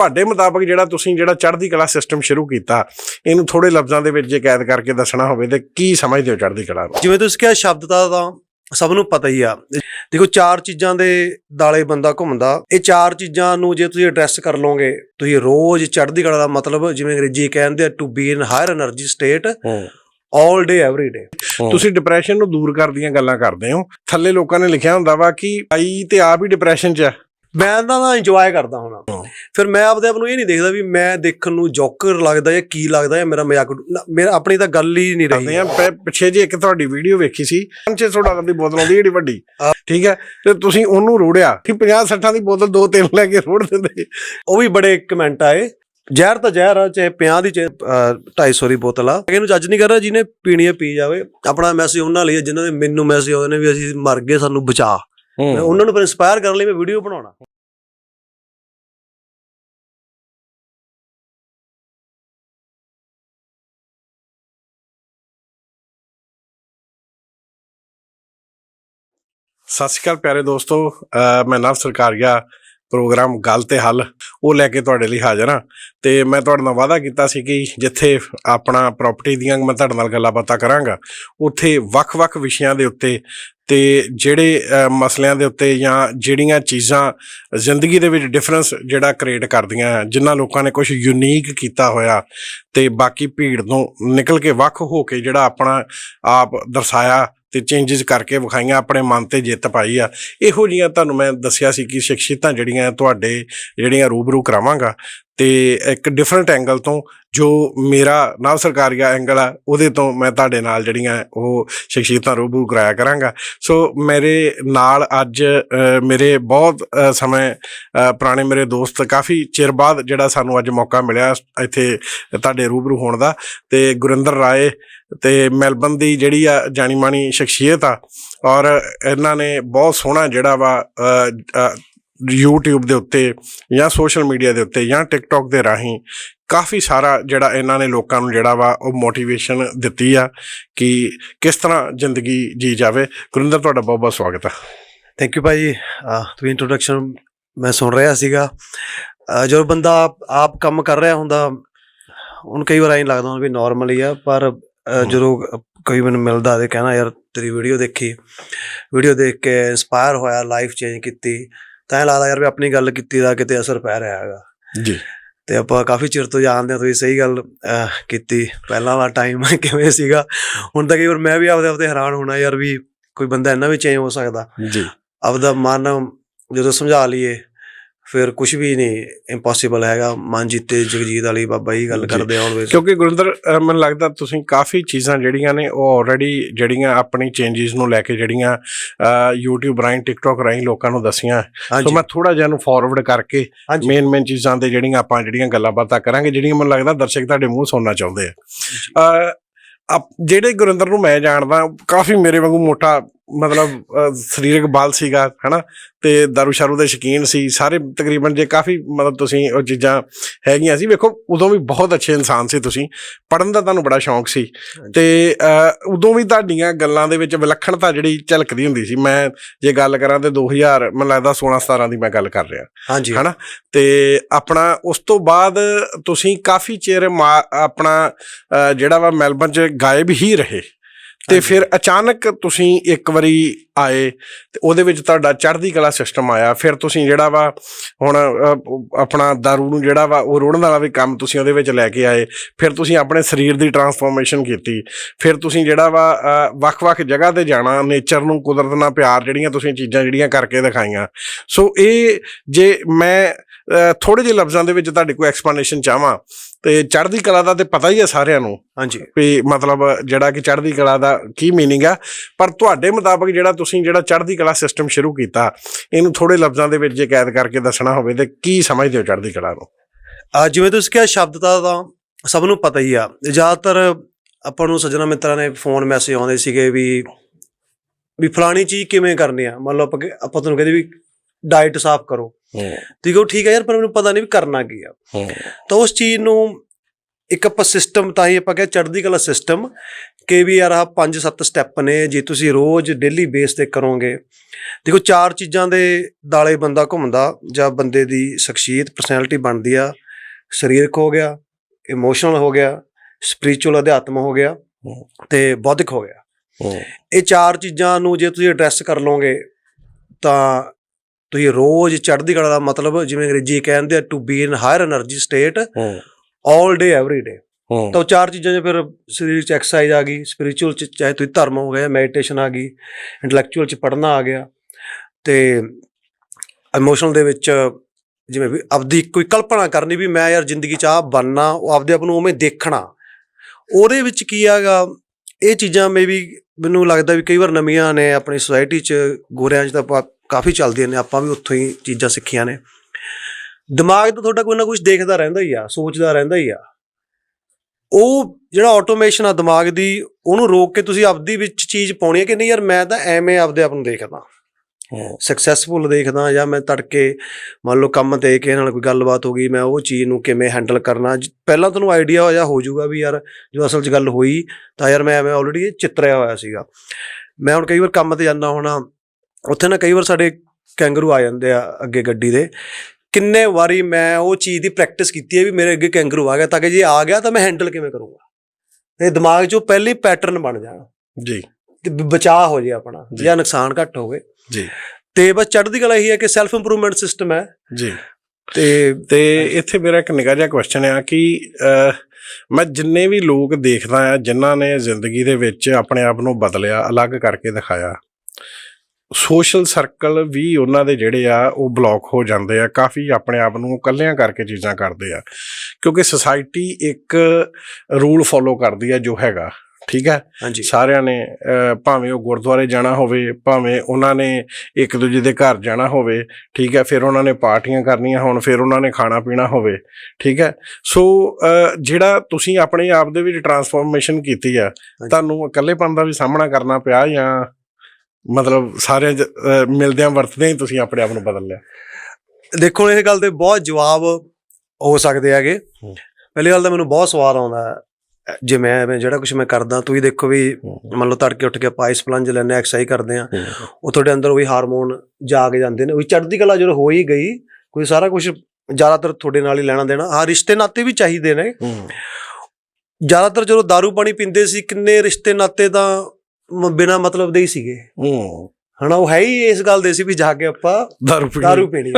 ਤੁਹਾਡੇ ਮੁਤਾਬਕ ਜਿਹੜਾ ਤੁਸੀਂ ਜਿਹੜਾ ਚੜ੍ਹਦੀ ਕਲਾ ਸਿਸਟਮ ਸ਼ੁਰੂ ਕੀਤਾ ਇਹਨੂੰ ਥੋੜੇ ਲਫ਼ਜ਼ਾਂ ਦੇ ਵਿੱਚ ਜੇ ਕੈਦ ਕਰਕੇ ਦੱਸਣਾ ਹੋਵੇ ਤੇ ਕੀ ਸਮਝਦੇ ਹੋ ਚੜ੍ਹਦੀ ਕਲਾ ਨੂੰ? ਜਿਵੇਂ ਤੁਸੀਂ ਕਿਹਾ ਸ਼ਬਦ ਦਾ ਤਾਂ ਸਭ ਨੂੰ ਪਤਾ ਹੀ ਆ। ਦੇਖੋ ਚਾਰ ਚੀਜ਼ਾਂ ਦੇ ਦਾਲੇ ਬੰਦਾ ਘੁੰਮਦਾ। ਇਹ ਚਾਰ ਚੀਜ਼ਾਂ ਨੂੰ ਜੇ ਤੁਸੀਂ ਐਡਰੈਸ ਕਰ ਲਓਗੇ ਤੁਸੀਂ ਰੋਜ਼ ਚੜ੍ਹਦੀ ਕਲਾ ਦਾ ਮਤਲਬ ਜਿਵੇਂ ਅੰਗਰੇਜ਼ੀ ਕਹਿੰਦੇ ਆ to be in higher energy state all day every day ਤੁਸੀਂ ਡਿਪਰੈਸ਼ਨ ਨੂੰ ਦੂਰ ਕਰਨ ਦੀਆਂ ਗੱਲਾਂ ਕਰਦੇ ਹੋ। ਥੱਲੇ ਲੋਕਾਂ ਨੇ ਲਿਖਿਆ ਹੁੰਦਾ ਵਾ ਕਿ ਆਈ ਤੇ ਆਪ ਹੀ ਡਿਪਰੈਸ਼ਨ 'ਚ ਆ। ਮੈਂ ਤਾਂ ਨਾ ਇੰਜੋਏ ਕਰਦਾ ਹੁਣ। ਫਿਰ ਮੈਂ ਆਪਦੇ ਆਪ ਨੂੰ ਇਹ ਨਹੀਂ ਦੇਖਦਾ ਵੀ ਮੈਂ ਦੇਖਣ ਨੂੰ ਜੋਕਰ ਲੱਗਦਾ ਜਾਂ ਕੀ ਲੱਗਦਾ ਜਾਂ ਮੇਰਾ ਮਜ਼ਾਕ ਨਾ, ਮੇਰਾ ਆਪਣੀ ਤਾਂ ਗੱਲ ਹੀ ਨਹੀਂ ਕਰਦੇ ਰਹੀ ਆ ਪ- ਪਿੱਛੇ ਜੇ ਇੱਕ ਤੁਹਾਡੀ ਵੀਡੀਓ ਵੇਖੀ ਸੀ। 500 ਸੋਡਾ ਦੀ ਬੋਤਲ ਆਉਂਦੀ ਜਿਹੜੀ ਵੱਡੀ। ਠੀਕ ਹੈ? ਤੇ ਤੁਸੀਂ ਉਹਨੂੰ ਰੋੜਿਆ ਕਿ 50 60 ਦੀ ਬੋਤਲ ਦੋ ਤਿੰਨ ਲੈ ਕੇ ਰੋੜ ਦਿੰਦੇ। ਉਹ ਵੀ ਬੜੇ ਕਮੈਂਟ ਆਏ। ਜ਼ਹਿਰ ਤਾਂ ਜ਼ਹਿਰ ਆ ਚਾਹੇ 50 ਦੀ ਚਾਹੇ 250 ਦੀ ਬੋਤਲ ਆ। ਇਹਨੂੰ ਜੱਜ ਨਹੀਂ ਕਰ ਰਿਹਾ ਜਿਹਨੇ ਪੀਣੀ ਹੈ ਪੀ ਜਾਵੇ। ਆਪਣਾ ਮੈਸੇਜ ਉਹਨਾਂ ਲਈ ਜਿਨ੍ਹਾਂ ਦੇ ਮੈਨੂੰ ਮੈਸੇਜ ਆਉਂਦੇ ਨੇ ਵੀ ਅਸੀਂ ਮਰ ਗਏ ਸਾਨੂੰ ਬਚਾ। ਮੈਂ ਉਹਨਾਂ ਨੂੰ ਇਨਸਪਾਇਰ ਕਰਨ ਲਈ ਮੈਂ ਵੀਡੀਓ ਬਣਾਉਣਾ। ਸਤਿ ਸ਼੍ਰੀ ਅਕਾਲ ਪਿਆਰੇ ਦੋਸਤੋ ਅਹ ਮੈਂ ਨਵ ਸਰਕਾਰੀਆ। ਪ੍ਰੋਗਰਾਮ ਗੱਲ ਤੇ ਹੱਲ ਉਹ ਲੈ ਕੇ ਤੁਹਾਡੇ ਲਈ ਹਾਜ਼ਰ ਹਾਂ। ਤੇ ਮੈਂ ਤੁਹਾਡੇ ਨਾਲ ਵਾਅਦਾ ਕੀਤਾ ਸੀ ਕਿ ਜਿੱਥੇ ਆਪਣਾ ਪ੍ਰਾਪਰਟੀ ਦੀਆਂ ਮੈਂ ਤੁਹਾਡੇ ਨਾਲ ਗੱਲਾਂ ਬਾਤਾਂ ਕਰਾਂਗਾ ਉੱਥੇ ਵੱਖ-ਵੱਖ ਵਿਸ਼ਿਆਂ ਦੇ ਉੱਤੇ ਤੇ ਜਿਹੜੇ ਮਸਲਿਆਂ ਦੇ ਉੱਤੇ ਜਾਂ ਜਿਹੜੀਆਂ ਚੀਜ਼ਾਂ ਜ਼ਿੰਦਗੀ ਦੇ ਵਿੱਚ ਡਿਫਰੈਂਸ ਜਿਹੜਾ ਕ੍ਰੀਏਟ ਕਰਦੀਆਂ ਆ, ਜਿਨ੍ਹਾਂ ਲੋਕਾਂ ਨੇ ਕੁਝ ਯੂਨੀਕ ਕੀਤਾ ਹੋਇਆ ਤੇ ਬਾਕੀ ਭੀੜ ਤੋਂ ਨਿਕਲ ਕੇ ਵੱਖ ਹੋ ਕੇ ਜਿਹੜਾ ਆਪਣਾ ਆਪ ਦਰਸਾਇਆ ਤੇ ਚੇਂਜਸ ਕਰਕੇ ਵਿਖਾਈਆਂ, ਆਪਣੇ ਮਨ ਤੇ ਜਿੱਤ ਪਾਈ ਆ। ਇਹੋ ਜੀਆਂ ਤੁਹਾਨੂੰ ਮੈਂ ਦੱਸਿਆ ਸੀ ਕਿ ਸ਼ਖਸੀਅਤਾਂ ਜਿਹੜੀਆਂ ਤੁਹਾਡੇ, ਜਿਹੜੀਆਂ ਰੂਬਰੂ ਕਰਾਵਾਂਗਾ। ਤੇ ਇੱਕ ਡਿਫਰੈਂਟ ਐਂਗਲ ਤੋਂ ਜੋ ਮੇਰਾ ਨਵ ਸਰਕਾਰੀਆ ਐਂਗਲ ਆ ਉਹਦੇ ਤੋਂ ਮੈਂ ਤੁਹਾਡੇ ਨਾਲ ਜਿਹੜੀਆਂ ਉਹ ਸ਼ਖਸੀਅਤਾਂ ਰੂਬਰੂ ਕਰਾਇਆ ਕਰਾਂਗਾ। ਸੋ ਮੇਰੇ ਨਾਲ ਅੱਜ ਮੇਰੇ ਬਹੁਤ ਸਮੇਂ ਪੁਰਾਣੇ ਮੇਰੇ ਦੋਸਤ ਕਾਫੀ ਚਿਰ ਬਾਅਦ ਜਿਹੜਾ ਸਾਨੂੰ ਅੱਜ ਮੌਕਾ ਮਿਲਿਆ ਇੱਥੇ ਤੁਹਾਡੇ ਰੂਬਰੂ ਹੋਣ ਦਾ ਤੇ ਗੁਰਿੰਦਰ ਰਾਏ ਤੇ ਮੈਲਬਨ ਦੀ ਜਿਹੜੀ ਆ ਜਾਣੀ ਮਾਣੀ ਸ਼ਖਸੀਅਤ ਆ ਔਰ ਇਹਨਾਂ ਨੇ ਬਹੁਤ ਸੋਹਣਾ ਜਿਹੜਾ ਵਾ ਅ, YouTube ਦੇ ਉੱਤੇ ਜਾਂ ਸੋਸ਼ਲ ਮੀਡੀਆ ਦੇ ਉੱਤੇ ਜਾਂ TikTok ਦੇ ਰਾਹੀਂ ਕਾਫੀ ਸਾਰਾ ਜਿਹੜਾ ਇਹਨਾਂ ਨੇ ਲੋਕਾਂ ਨੂੰ ਜਿਹੜਾ ਵਾ ਉਹ ਮੋਟੀਵੇਸ਼ਨ ਦਿੱਤੀ ਆ ਕਿ ਕਿਸ ਤਰ੍ਹਾਂ ਜ਼ਿੰਦਗੀ ਜੀ ਜਾਵੇ। ਗੁਰਿੰਦਰ ਤੁਹਾਡਾ ਬਹੁਤ ਬਹੁਤ ਸਵਾਗਤ ਹੈ ਥੈਂਕ ਯੂ ਭਾਈ। ਤੁਸੀਂ ਇੰਟਰੋਡਕਸ਼ਨ ਮੈਂ ਸੁਣ ਰਿਹਾ ਸੀਗਾ। ਜਦੋਂ ਬੰਦਾ ਆਪ- ਕੰਮ ਕਰ ਰਿਹਾ ਹੁੰਦਾ ਹੁਣ ਕਈ ਵਾਰ ਐਂ ਲੱਗਦਾ ਹੁੰਦਾ ਵੀ ਨਾਰਮਲ ਹੀ ਆ ਪਰ ਜਦੋਂ ਕੋਈ ਮੈਨੂੰ ਮਿਲਦਾ ਤੇ ਕਹਿਣਾ ਯਾਰ ਤੇਰੀ ਵੀਡੀਓ ਦੇਖੀ। ਵੀਡੀਓ ਦੇਖ ਕੇ ਇਨਸਪਾਇਰ ਹੋਇਆ ਲਾਈਫ ਚੇਂਜ ਕੀਤੀ ਤਾਂ ਲੱਗਦਾ ਯਾਰ ਵੀ ਆਪਣੀ ਗੱਲ ਕੀਤੀ ਦਾ ਕਿਤੇ ਅਸਰ ਪੈ ਰਿਹਾ ਹੈਗਾ। ਜੀ। ਤੇ ਆਪਾਂ ਕਾਫੀ ਚਿਰ ਤੋਂ ਜਾਣਦੇ ਹਾਂ ਤੁਸੀਂ ਸਹੀ ਗੱਲ ਕੀਤੀ। ਪਹਿਲਾਂ ਵਾਲਾ ਟਾਈਮ ਕਿਵੇਂ ਸੀਗਾ? ਹੁਣ ਤਾਂ ਕਈ ਵਾਰ ਮੈਂ ਵੀ ਆਪਦੇ ਆਪਦੇ ਹੈਰਾਨ ਹੋਣਾ ਯਾਰ ਵੀ ਕੋਈ ਬੰਦਾ ਇੰਨਾ ਵੀ ਚੇਂਜ ਹੋ ਸਕਦਾ। ਜੀ। ਆਪਦਾ ਮਨ ਜਦੋਂ ਸਮਝਾ ਲਈਏ ਫਿਰ ਕੁਝ ਵੀ ਨਹੀਂ ਇੰਪੋਸੀਬਲ ਹੈਗਾ। ਮਨ ਜਿੱਤੇ ਜਗਜੀਤ ਵਾਲੀ ਬਾਬਾ ਹੀ ਗੱਲ ਜੀ। ਕਰਦੇ ਆਲਵੇਸ ਕਿਉਂਕਿ ਗੁਰਿੰਦਰ ਮੈਨੂੰ ਲੱਗਦਾ ਤੁਸੀਂ ਕਾਫੀ ਚੀਜ਼ਾਂ ਜਿਹੜੀਆਂ ਨੇ ਉਹ ਆਲਰੇਡੀ ਜਿਹੜੀਆਂ ਆਪਣੀ ਚੇਂਜਸ ਨੂੰ ਲੈ ਕੇ ਜਿਹੜੀਆਂ YouTube ਰਾਹੀਂ TikTok ਰਾਹੀਂ ਲੋਕਾਂ ਨੂੰ ਦੱਸੀਆਂ। ਸੋ ਮੈਂ ਥੋੜਾ ਜਿਹਾ ਨੂੰ ਫਾਰਵਰਡ ਕਰਕੇ ਮੇਨ ਮੇਨ ਚੀਜ਼ਾਂ ਤੇ ਜਿਹੜੀਆਂ ਆਪਾਂ ਜਿਹੜੀਆਂ ਗੱਲਾਂ ਬਾਤਾਂ ਕਰਾਂਗੇ ਜਿਹੜੀਆਂ ਮੈਨੂੰ ਲੱਗਦਾ ਦਰਸ਼ਕ ਤੁਹਾਡੇ ਮੂੰਹ ਸੁਣਨਾ ਚਾਹੁੰਦੇ ਆ। ਜਿਹੜੇ ਗੁਰਿੰਦਰ ਨੂੰ ਮੈਂ ਜਾਣਦਾ ਕਾਫੀ ਮੇਰੇ ਵਾਂਗੂ ਮੋਟਾ ਮਤਲਬ ਸਰੀਰਕ ਬਲ ਸੀਗਾ ਹਨਾ? ਤੇ ਦਾਰੂ ਸ਼ਾਰੂ ਦੇ ਸ਼ੌਕੀਨ ਸੀ। ਸਾਰੇ ਤਕਰੀਬਨ ਜੇ ਕਾਫੀ ਮਤਲਬ ਤੁਸੀਂ ਉਹ ਚੀਜ਼ਾਂ ਹੈਗੀਆਂ ਸੀ। ਵੇਖੋ ਉਦੋਂ ਵੀ ਬਹੁਤ ਅੱਛੇ ਇਨਸਾਨ ਸੀ ਤੁਸੀਂ। ਪੜਨ ਦਾ ਤੁਹਾਨੂੰ ਬੜਾ ਸ਼ੌਂਕ ਸੀ। ਤੇ ਉਦੋਂ ਵੀ ਤੁਹਾਡੀਆਂ ਗੱਲਾਂ ਦੇ ਵਿੱਚ ਵਿਲੱਖਣਤਾ ਜਿਹੜੀ ਝਲਕਦੀ ਹੁੰਦੀ ਸੀ। ਮੈਂ ਜੇ ਗੱਲ ਕਰਾਂ ਤੇ 2000 ਮੈਨੂੰ ਲੱਗਦਾ 16 17 ਦੀ ਮੈਂ ਗੱਲ ਕਰ ਰਿਹਾ। ਹਾਂਜੀ। ਹਨਾ? ਤੇ ਆਪਣਾ ਉਸ ਤੋਂ ਬਾਅਦ ਤੁਸੀਂ ਕਾਫੀ ਚਿਰ ਆਪਣਾ ਜਿਹੜਾ ਵਾ ਮੈਲਬਨ ਚ ਗਾਇਬ ਹੀ ਰਹੇ। ਤੇ। ਫਿਰ ਅਚਾਨਕ ਤੁਸੀਂ ਇੱਕ ਵਾਰੀ ਆਏ ਤੇ ਉਹਦੇ ਵਿੱਚ ਤੁਹਾਡਾ ਚੜ੍ਹਦੀ ਕਲਾ ਸਿਸਟਮ ਆਇਆ। ਫਿਰ ਤੁਸੀਂ ਜਿਹੜਾ ਵਾ ਹੁਣ ਆਪਣਾ ਦਾਰੂ ਨੂੰ ਜਿਹੜਾ ਵਾ ਉਹ ਰੋੜਨ ਵਾਲਾ ਵੀ ਕੰਮ ਤੁਸੀਂ ਉਹਦੇ ਵਿੱਚ ਲੈ ਕੇ ਆਏ। ਫਿਰ ਤੁਸੀਂ ਆਪਣੇ ਸਰੀਰ ਦੀ ਟਰਾਂਸਫਾਰਮੇਸ਼ਨ ਕੀਤੀ। ਫਿਰ ਤੁਸੀਂ ਜਿਹੜਾ ਵਾ ਵੱਖ-ਵੱਖ ਜਗ੍ਹਾ ਤੇ ਜਾਣਾ ਨੇਚਰ ਨੂੰ ਕੁਦਰਤ ਨਾਲ ਪਿਆਰ ਜਿਹੜੀਆਂ ਤੁਸੀਂ ਚੀਜ਼ਾਂ ਜਿਹੜੀਆਂ ਕਰਕੇ ਦਿਖਾਈਆਂ। ਸੋ ਇਹ ਜੇ ਮੈਂ ਥੋੜੇ ਜਿਹੇ ਲਫ਼ਜ਼ਾਂ ਦੇ ਵਿੱਚ ਤੁਹਾਡੇ ਕੋਲ ਐਕਸਪਲੇਨੇਸ਼ਨ ਚਾਹਾਂ ਤੇ ਚੜ੍ਹਦੀ ਕਲਾ ਦਾ ਤੇ ਪਤਾ ਹੀ ਹੈ ਸਾਰਿਆਂ ਨੂੰ ਹਾਂਜੀ। ਵੀ ਮਤਲਬ ਜਿਹੜਾ ਕਿ ਚੜ੍ਹਦੀ ਕਲਾ ਦਾ ਕੀ ਮੀਨਿੰਗ ਆ। ਪਰ ਤੁਹਾਡੇ ਮੁਤਾਬਕ ਜਿਹੜਾ ਤੁਸੀਂ ਜਿਹੜਾ ਚੜ੍ਹਦੀ ਕਲਾ ਸਿਸਟਮ ਸ਼ੁਰੂ ਕੀਤਾ ਇਹਨੂੰ ਥੋੜੇ ਲਫ਼ਜ਼ਾਂ ਦੇ ਵਿੱਚ ਜੇ ਕੈਦ ਕਰਕੇ ਦੱਸਣਾ ਹੋਵੇ ਤੇ ਕੀ ਸਮਝਦੇ ਹੋ ਚੜ੍ਹਦੀ ਕਲਾ ਨੂੰ? ਆ ਜਿਵੇਂ ਤੁਸੀਂ ਕਿਹਾ ਸ਼ਬਦਤਾ ਤਾਂ ਸਭ ਨੂੰ ਪਤਾ ਹੀ ਆ। ਜ਼ਿਆਦਾਤਰ ਆਪਾਂ ਨੂੰ ਸੱਜਣਾ ਮਿੱਤਰਾਂ ਨੇ ਫੋਨ ਮੈਸੇਜ ਆਉਂਦੇ ਸੀਗੇ ਵੀ ਵੀ ਫਲਾਣੀ ਚੀਜ਼ ਕਿਵੇਂ ਕਰਨੀ ਆ? ਮੰਨ ਲਓ ਆਪਾਂ ਆਪਾਂ ਤੁਹਾਨੂੰ ਕਹਿੰਦੇ ਵੀ ਡਾਈਟ ਸਾਫ਼ ਕਰੋ। ਤੁਸੀਂ ਕਹੋ ਠੀਕ ਹੈ ਯਾਰ ਪਰ ਮੈਨੂੰ ਪਤਾ ਨਹੀਂ ਵੀ ਕਰਨਾ ਕੀ ਆ। ਤਾਂ ਉਸ ਚੀਜ਼ ਨੂੰ ਇੱਕ ਆਪਾਂ ਸਿਸਟਮ ਤਾਂ ਹੀ ਆਪਾਂ ਕਿਹਾ ਚੜ੍ਹਦੀ ਕਲਾ ਸਿਸਟਮ ਕਿ ਵੀ ਯਾਰ ਆਹ ਪੰਜ ਸੱਤ ਸਟੈਪ ਨੇ ਜੇ ਤੁਸੀਂ ਰੋਜ਼ ਡੇਲੀ ਬੇਸ ਤੇ ਕਰੋਗੇ। ਦੇਖੋ ਚਾਰ ਚੀਜ਼ਾਂ ਦੇ ਦਾਲੇ ਬੰਦਾ ਘੁੰਮਦਾ ਜਾਂ ਬੰਦੇ ਦੀ ਸ਼ਖਸੀਅਤ ਪਰਸਨੈਲਿਟੀ ਬਣਦੀ ਆ। ਸਰੀਰਕ ਹੋ ਗਿਆ ਇਮੋਸ਼ਨਲ ਹੋ ਗਿਆ ਸਪਿਰਚੁਅਲ ਅਧਿਆਤਮ ਹੋ ਗਿਆ ਤੇ ਬੌਧਿਕ ਹੋ ਗਿਆ। ਇਹ ਚਾਰ ਚੀਜ਼ਾਂ ਨੂੰ ਜੇ ਤੁਸੀਂ ਐਡਰੈਸ ਕਰ ਲਓਗੇ ਤਾਂ ਤੁਸੀਂ ਰੋਜ਼ ਚੜ੍ਹਦੀ ਕਲਾ ਦਾ ਮਤਲਬ ਜਿਵੇਂ ਅੰਗਰੇਜ਼ੀ ਕਹਿੰਦੇ ਆ to be in higher energy state all day every day ਤਾਂ ਚਾਰ ਚੀਜ਼ਾਂ ਜੇ ਫਿਰ ਸਰੀਰ ਚ ਐਕਸਰਸਾਈਜ਼ ਆ ਗਈ ਸਪਿਰਚੁਅਲ ਚ ਚਾਹੇ ਤੁਸੀਂ ਧਰਮ ਹੋ ਗਿਆ ਮੈਡੀਟੇਸ਼ਨ ਆ ਗਈ ਇੰਟੈਲੈਕਚੁਅਲ ਚ ਪੜਨਾ ਆ ਗਿਆ ਤੇ ਇਮੋਸ਼ਨਲ ਦੇ ਵਿੱਚ ਜਿਵੇਂ ਵੀ ਆਪਦੀ ਕੋਈ ਕਲਪਨਾ ਕਰਨੀ ਵੀ ਮੈਂ ਯਾਰ ਜ਼ਿੰਦਗੀ ਚ ਆ ਬੰਨਣਾ ਉਹ ਆਪਦੇ ਆਪ ਨੂੰ ਉਵੇਂ ਦੇਖਣਾ। ਉਹਦੇ ਵਿੱਚ ਕੀ ਆਗਾ ਇਹ ਚੀਜ਼ਾਂ ਮੇਬੀ ਮੈਨੂੰ ਲੱਗਦਾ ਵੀ ਕਈ ਵਾਰ ਨਵੀਆਂ ਨੇ ਆਪਣੀ ਸੋਸਾਇਟੀ ਚ ਗੋਰਿਆਂ ਚ ਤਾਂ ਕਾਫੀ ਚੱਲਦੀਆਂ ਨੇ ਆਪਾਂ ਵੀ ਉੱਥੋਂ ਹੀ ਚੀਜ਼ਾਂ ਸਿੱਖੀਆਂ ਨੇ। ਦਿਮਾਗ ਤਾਂ ਤੁਹਾਡਾ ਕੋਈ ਨਾ ਕੁਝ ਦੇਖਦਾ ਰਹਿੰਦਾ ਹੀ ਆ ਸੋਚਦਾ ਰਹਿੰਦਾ ਹੀ ਆ। ਉਹ ਜਿਹੜਾ ਆਟੋਮੇਸ਼ਨ ਆ ਦਿਮਾਗ ਦੀ ਉਹਨੂੰ ਰੋਕ ਕੇ ਤੁਸੀਂ ਆਪਦੀ ਵਿੱਚ ਚੀਜ਼ ਪਾਉਣੀ ਹੈ ਕਿ ਨਹੀਂ ਯਾਰ ਮੈਂ ਤਾਂ ਐਵੇਂ ਆਪਦੇ ਆਪ ਨੂੰ ਦੇਖਦਾ। ਸਕਸੈਸਫੁਲ ਦੇਖਦਾ ਜਾਂ ਮੈਂ ਤੜਕੇ ਮੰਨ ਲਓ ਕੰਮ ਤੇ ਕਿਸੇ ਨਾਲ ਕੋਈ ਗੱਲਬਾਤ ਹੋ ਗਈ ਮੈਂ ਉਹ ਚੀਜ਼ ਨੂੰ ਕਿਵੇਂ ਹੈਂਡਲ ਕਰਨਾ ਪਹਿਲਾਂ ਤੁਹਾਨੂੰ ਆਈਡੀਆ ਹੋ ਜਾ ਹੋ ਜਾਊਗਾ ਵੀ ਯਾਰ ਜੋ ਅਸਲ 'ਚ ਗੱਲ ਹੋਈ ਤਾਂ ਯਾਰ ਮੈਂ ਐਵੇਂ ਆਲਰੇਡੀ ਚਿੱਤਰਿਆ ਹੋਇਆ ਸੀਗਾ। ਮੈਂ ਹੁਣ ਕਈ ਵਾਰ ਕੰਮ ਤੇ ਜਾਂਦਾ ਹੋਣਾ ਉੱਥੇ ਨਾ ਕਈ ਵਾਰ ਸਾਡੇ ਕੈਂਗਰੂ ਆ ਜਾਂਦੇ ਆ ਅੱਗੇ ਗੱਡੀ ਦੇ। ਕਿੰਨੇ ਵਾਰੀ ਮੈਂ ਉਹ ਚੀਜ਼ ਦੀ ਪ੍ਰੈਕਟਿਸ ਕੀਤੀ ਹੈ ਵੀ ਮੇਰੇ ਅੱਗੇ ਕੈਂਗਰੂ ਆ ਗਿਆ ਤਾਂ ਕਿ ਜੇ ਆ ਗਿਆ ਤਾਂ ਮੈਂ ਹੈਂਡਲ ਕਿਵੇਂ ਕਰੂੰਗਾ? ਇਹ ਦਿਮਾਗ 'ਚੋਂ ਪਹਿਲੇ ਪੈਟਰਨ ਬਣ ਜਾਣ। ਜੀ। ਤੇ ਬਚਾਅ ਹੋ ਜੇ ਆਪਣਾ ਜੀ। ਨੁਕਸਾਨ ਘੱਟ ਹੋਵੇ। ਜੀ। ਤੇ ਬਸ ਚੜ੍ਹਦੀ ਕਲਾ ਇਹੀ ਹੈ ਕਿ ਸੈਲਫ ਇੰਪਰੂਵਮੈਂਟ ਸਿਸਟਮ ਹੈ। ਜੀ। ਤੇ ਤੇ ਇੱਥੇ ਮੇਰਾ ਇੱਕ ਨਿੱਕਾ ਜਿਹਾ ਕੁਐਸਚਨ ਆ ਕਿ ਮੈਂ ਜਿੰਨੇ ਵੀ ਲੋਕ ਦੇਖਦਾ ਆ ਜਿਨ੍ਹਾਂ ਨੇ ਜ਼ਿੰਦਗੀ ਦੇ ਵਿੱਚ ਆਪਣੇ ਆਪ ਨੂੰ ਬਦਲਿਆ ਅਲੱਗ ਕਰਕੇ ਦਿਖਾਇਆ ਸੋਸ਼ਲ ਸਰਕਲ ਵੀ ਉਹਨਾਂ ਦੇ ਜਿਹੜੇ ਆ ਉਹ ਬਲੌਕ ਹੋ ਜਾਂਦੇ ਆ ਕਾਫੀ ਆਪਣੇ ਆਪ ਨੂੰ ਇਕੱਲਿਆਂ ਕਰਕੇ ਚੀਜ਼ਾਂ ਕਰਦੇ ਆ। ਕਿਉਂਕਿ ਸੋਸਾਇਟੀ ਇੱਕ ਰੂਲ ਫੋਲੋ ਕਰਦੀ ਆ ਜੋ ਹੈਗਾ ਠੀਕ ਹੈ ਸਾਰਿਆਂ ਨੇ ਭਾਵੇਂ ਉਹ ਗੁਰਦੁਆਰੇ ਜਾਣਾ ਹੋਵੇ ਭਾਵੇਂ ਉਹਨਾਂ ਨੇ ਇੱਕ ਦੂਜੇ ਦੇ ਘਰ ਜਾਣਾ ਹੋਵੇ ਠੀਕ ਹੈ ਫਿਰ ਉਹਨਾਂ ਨੇ ਪਾਰਟੀਆਂ ਕਰਨੀਆਂ ਹੋਣ ਫਿਰ ਉਹਨਾਂ ਨੇ ਖਾਣਾ ਪੀਣਾ ਹੋਵੇ ਠੀਕ ਹੈ ਸੋ ਜਿਹੜਾ ਤੁਸੀਂ ਆਪਣੇ ਆਪ ਦੇ ਵਿੱਚ ਟਰਾਂਸਫਾਰਮੇਸ਼ਨ ਕੀਤੀ ਆ ਤੁਹਾਨੂੰ ਇਕੱਲੇਪਨ ਦਾ ਵੀ ਸਾਹਮਣਾ ਕਰਨਾ ਪਿਆ ਜਾਂ ਮਤਲਬ ਸਾਰੇ ਮਿਲਦਿਆਂ ਵਰਤਦਿਆਂ ਹੀ ਤੁਸੀਂ ਆਪਣੇ ਆਪ ਨੂੰ ਬਦਲ ਲਿਆ। ਦੇਖੋ ਇਹ ਗੱਲ ਦੇ ਬਹੁਤ ਜਵਾਬ ਹੋ ਸਕਦੇ ਹੈਗੇ। ਪਹਿਲੀ ਗੱਲ ਤਾਂ ਮੈਨੂੰ ਬਹੁਤ ਸਵਾਦ ਆਉਂਦਾ ਜੇ ਮੈਂ ਜਿਹੜਾ ਕੁਝ ਮੈਂ ਕਰਦਾ ਤੁਸੀਂ ਦੇਖੋ ਵੀ ਮੰਨ ਲਓ ਤੜਕੇ ਉੱਠ ਕੇ ਆਪਾਂ ਆਈਸ ਪਲੰਜ ਲੈਣੇ ਐਕਸਰਸਾਈਜ਼ ਕਰਦੇ ਆ ਉਹ ਤੁਹਾਡੇ ਅੰਦਰ ਉਹੀ ਹਾਰਮੋਨ ਜਾਗ ਜਾਂਦੇ ਨੇ। ਉਹ ਚੜ੍ਹਦੀ ਕਲਾ ਜਦੋਂ ਹੋ ਹੀ ਗਈ ਕੋਈ ਸਾਰਾ ਕੁਝ ਜ਼ਿਆਦਾਤਰ ਤੁਹਾਡੇ ਨਾਲ ਹੀ ਲੈਣਾ ਦੇਣਾ। ਆ ਰਿਸ਼ਤੇ ਨਾਤੇ ਵੀ ਚਾਹੀਦੇ ਨੇ। ਜ਼ਿਆਦਾਤਰ ਜਦੋਂ दारू ਪਾਣੀ ਪੀਂਦੇ ਸੀ ਕਿੰਨੇ ਰਿਸ਼ਤੇ ਨਾਤੇ ਤਾਂ ਬਿਨਾ ਮਤਲਬ ਦੇ ਹੀ ਸੀਗੇ। ਹੂੰ। ਹਨਾ ਉਹ ਹੈ ਹੀ ਇਸ ਗੱਲ ਦੇ ਸੀ ਵੀ ਜਾ ਕੇ ਆਪਾਂ ਦਾਰੂ ਪੀ ਦਾਰੂ ਪੀਣੀ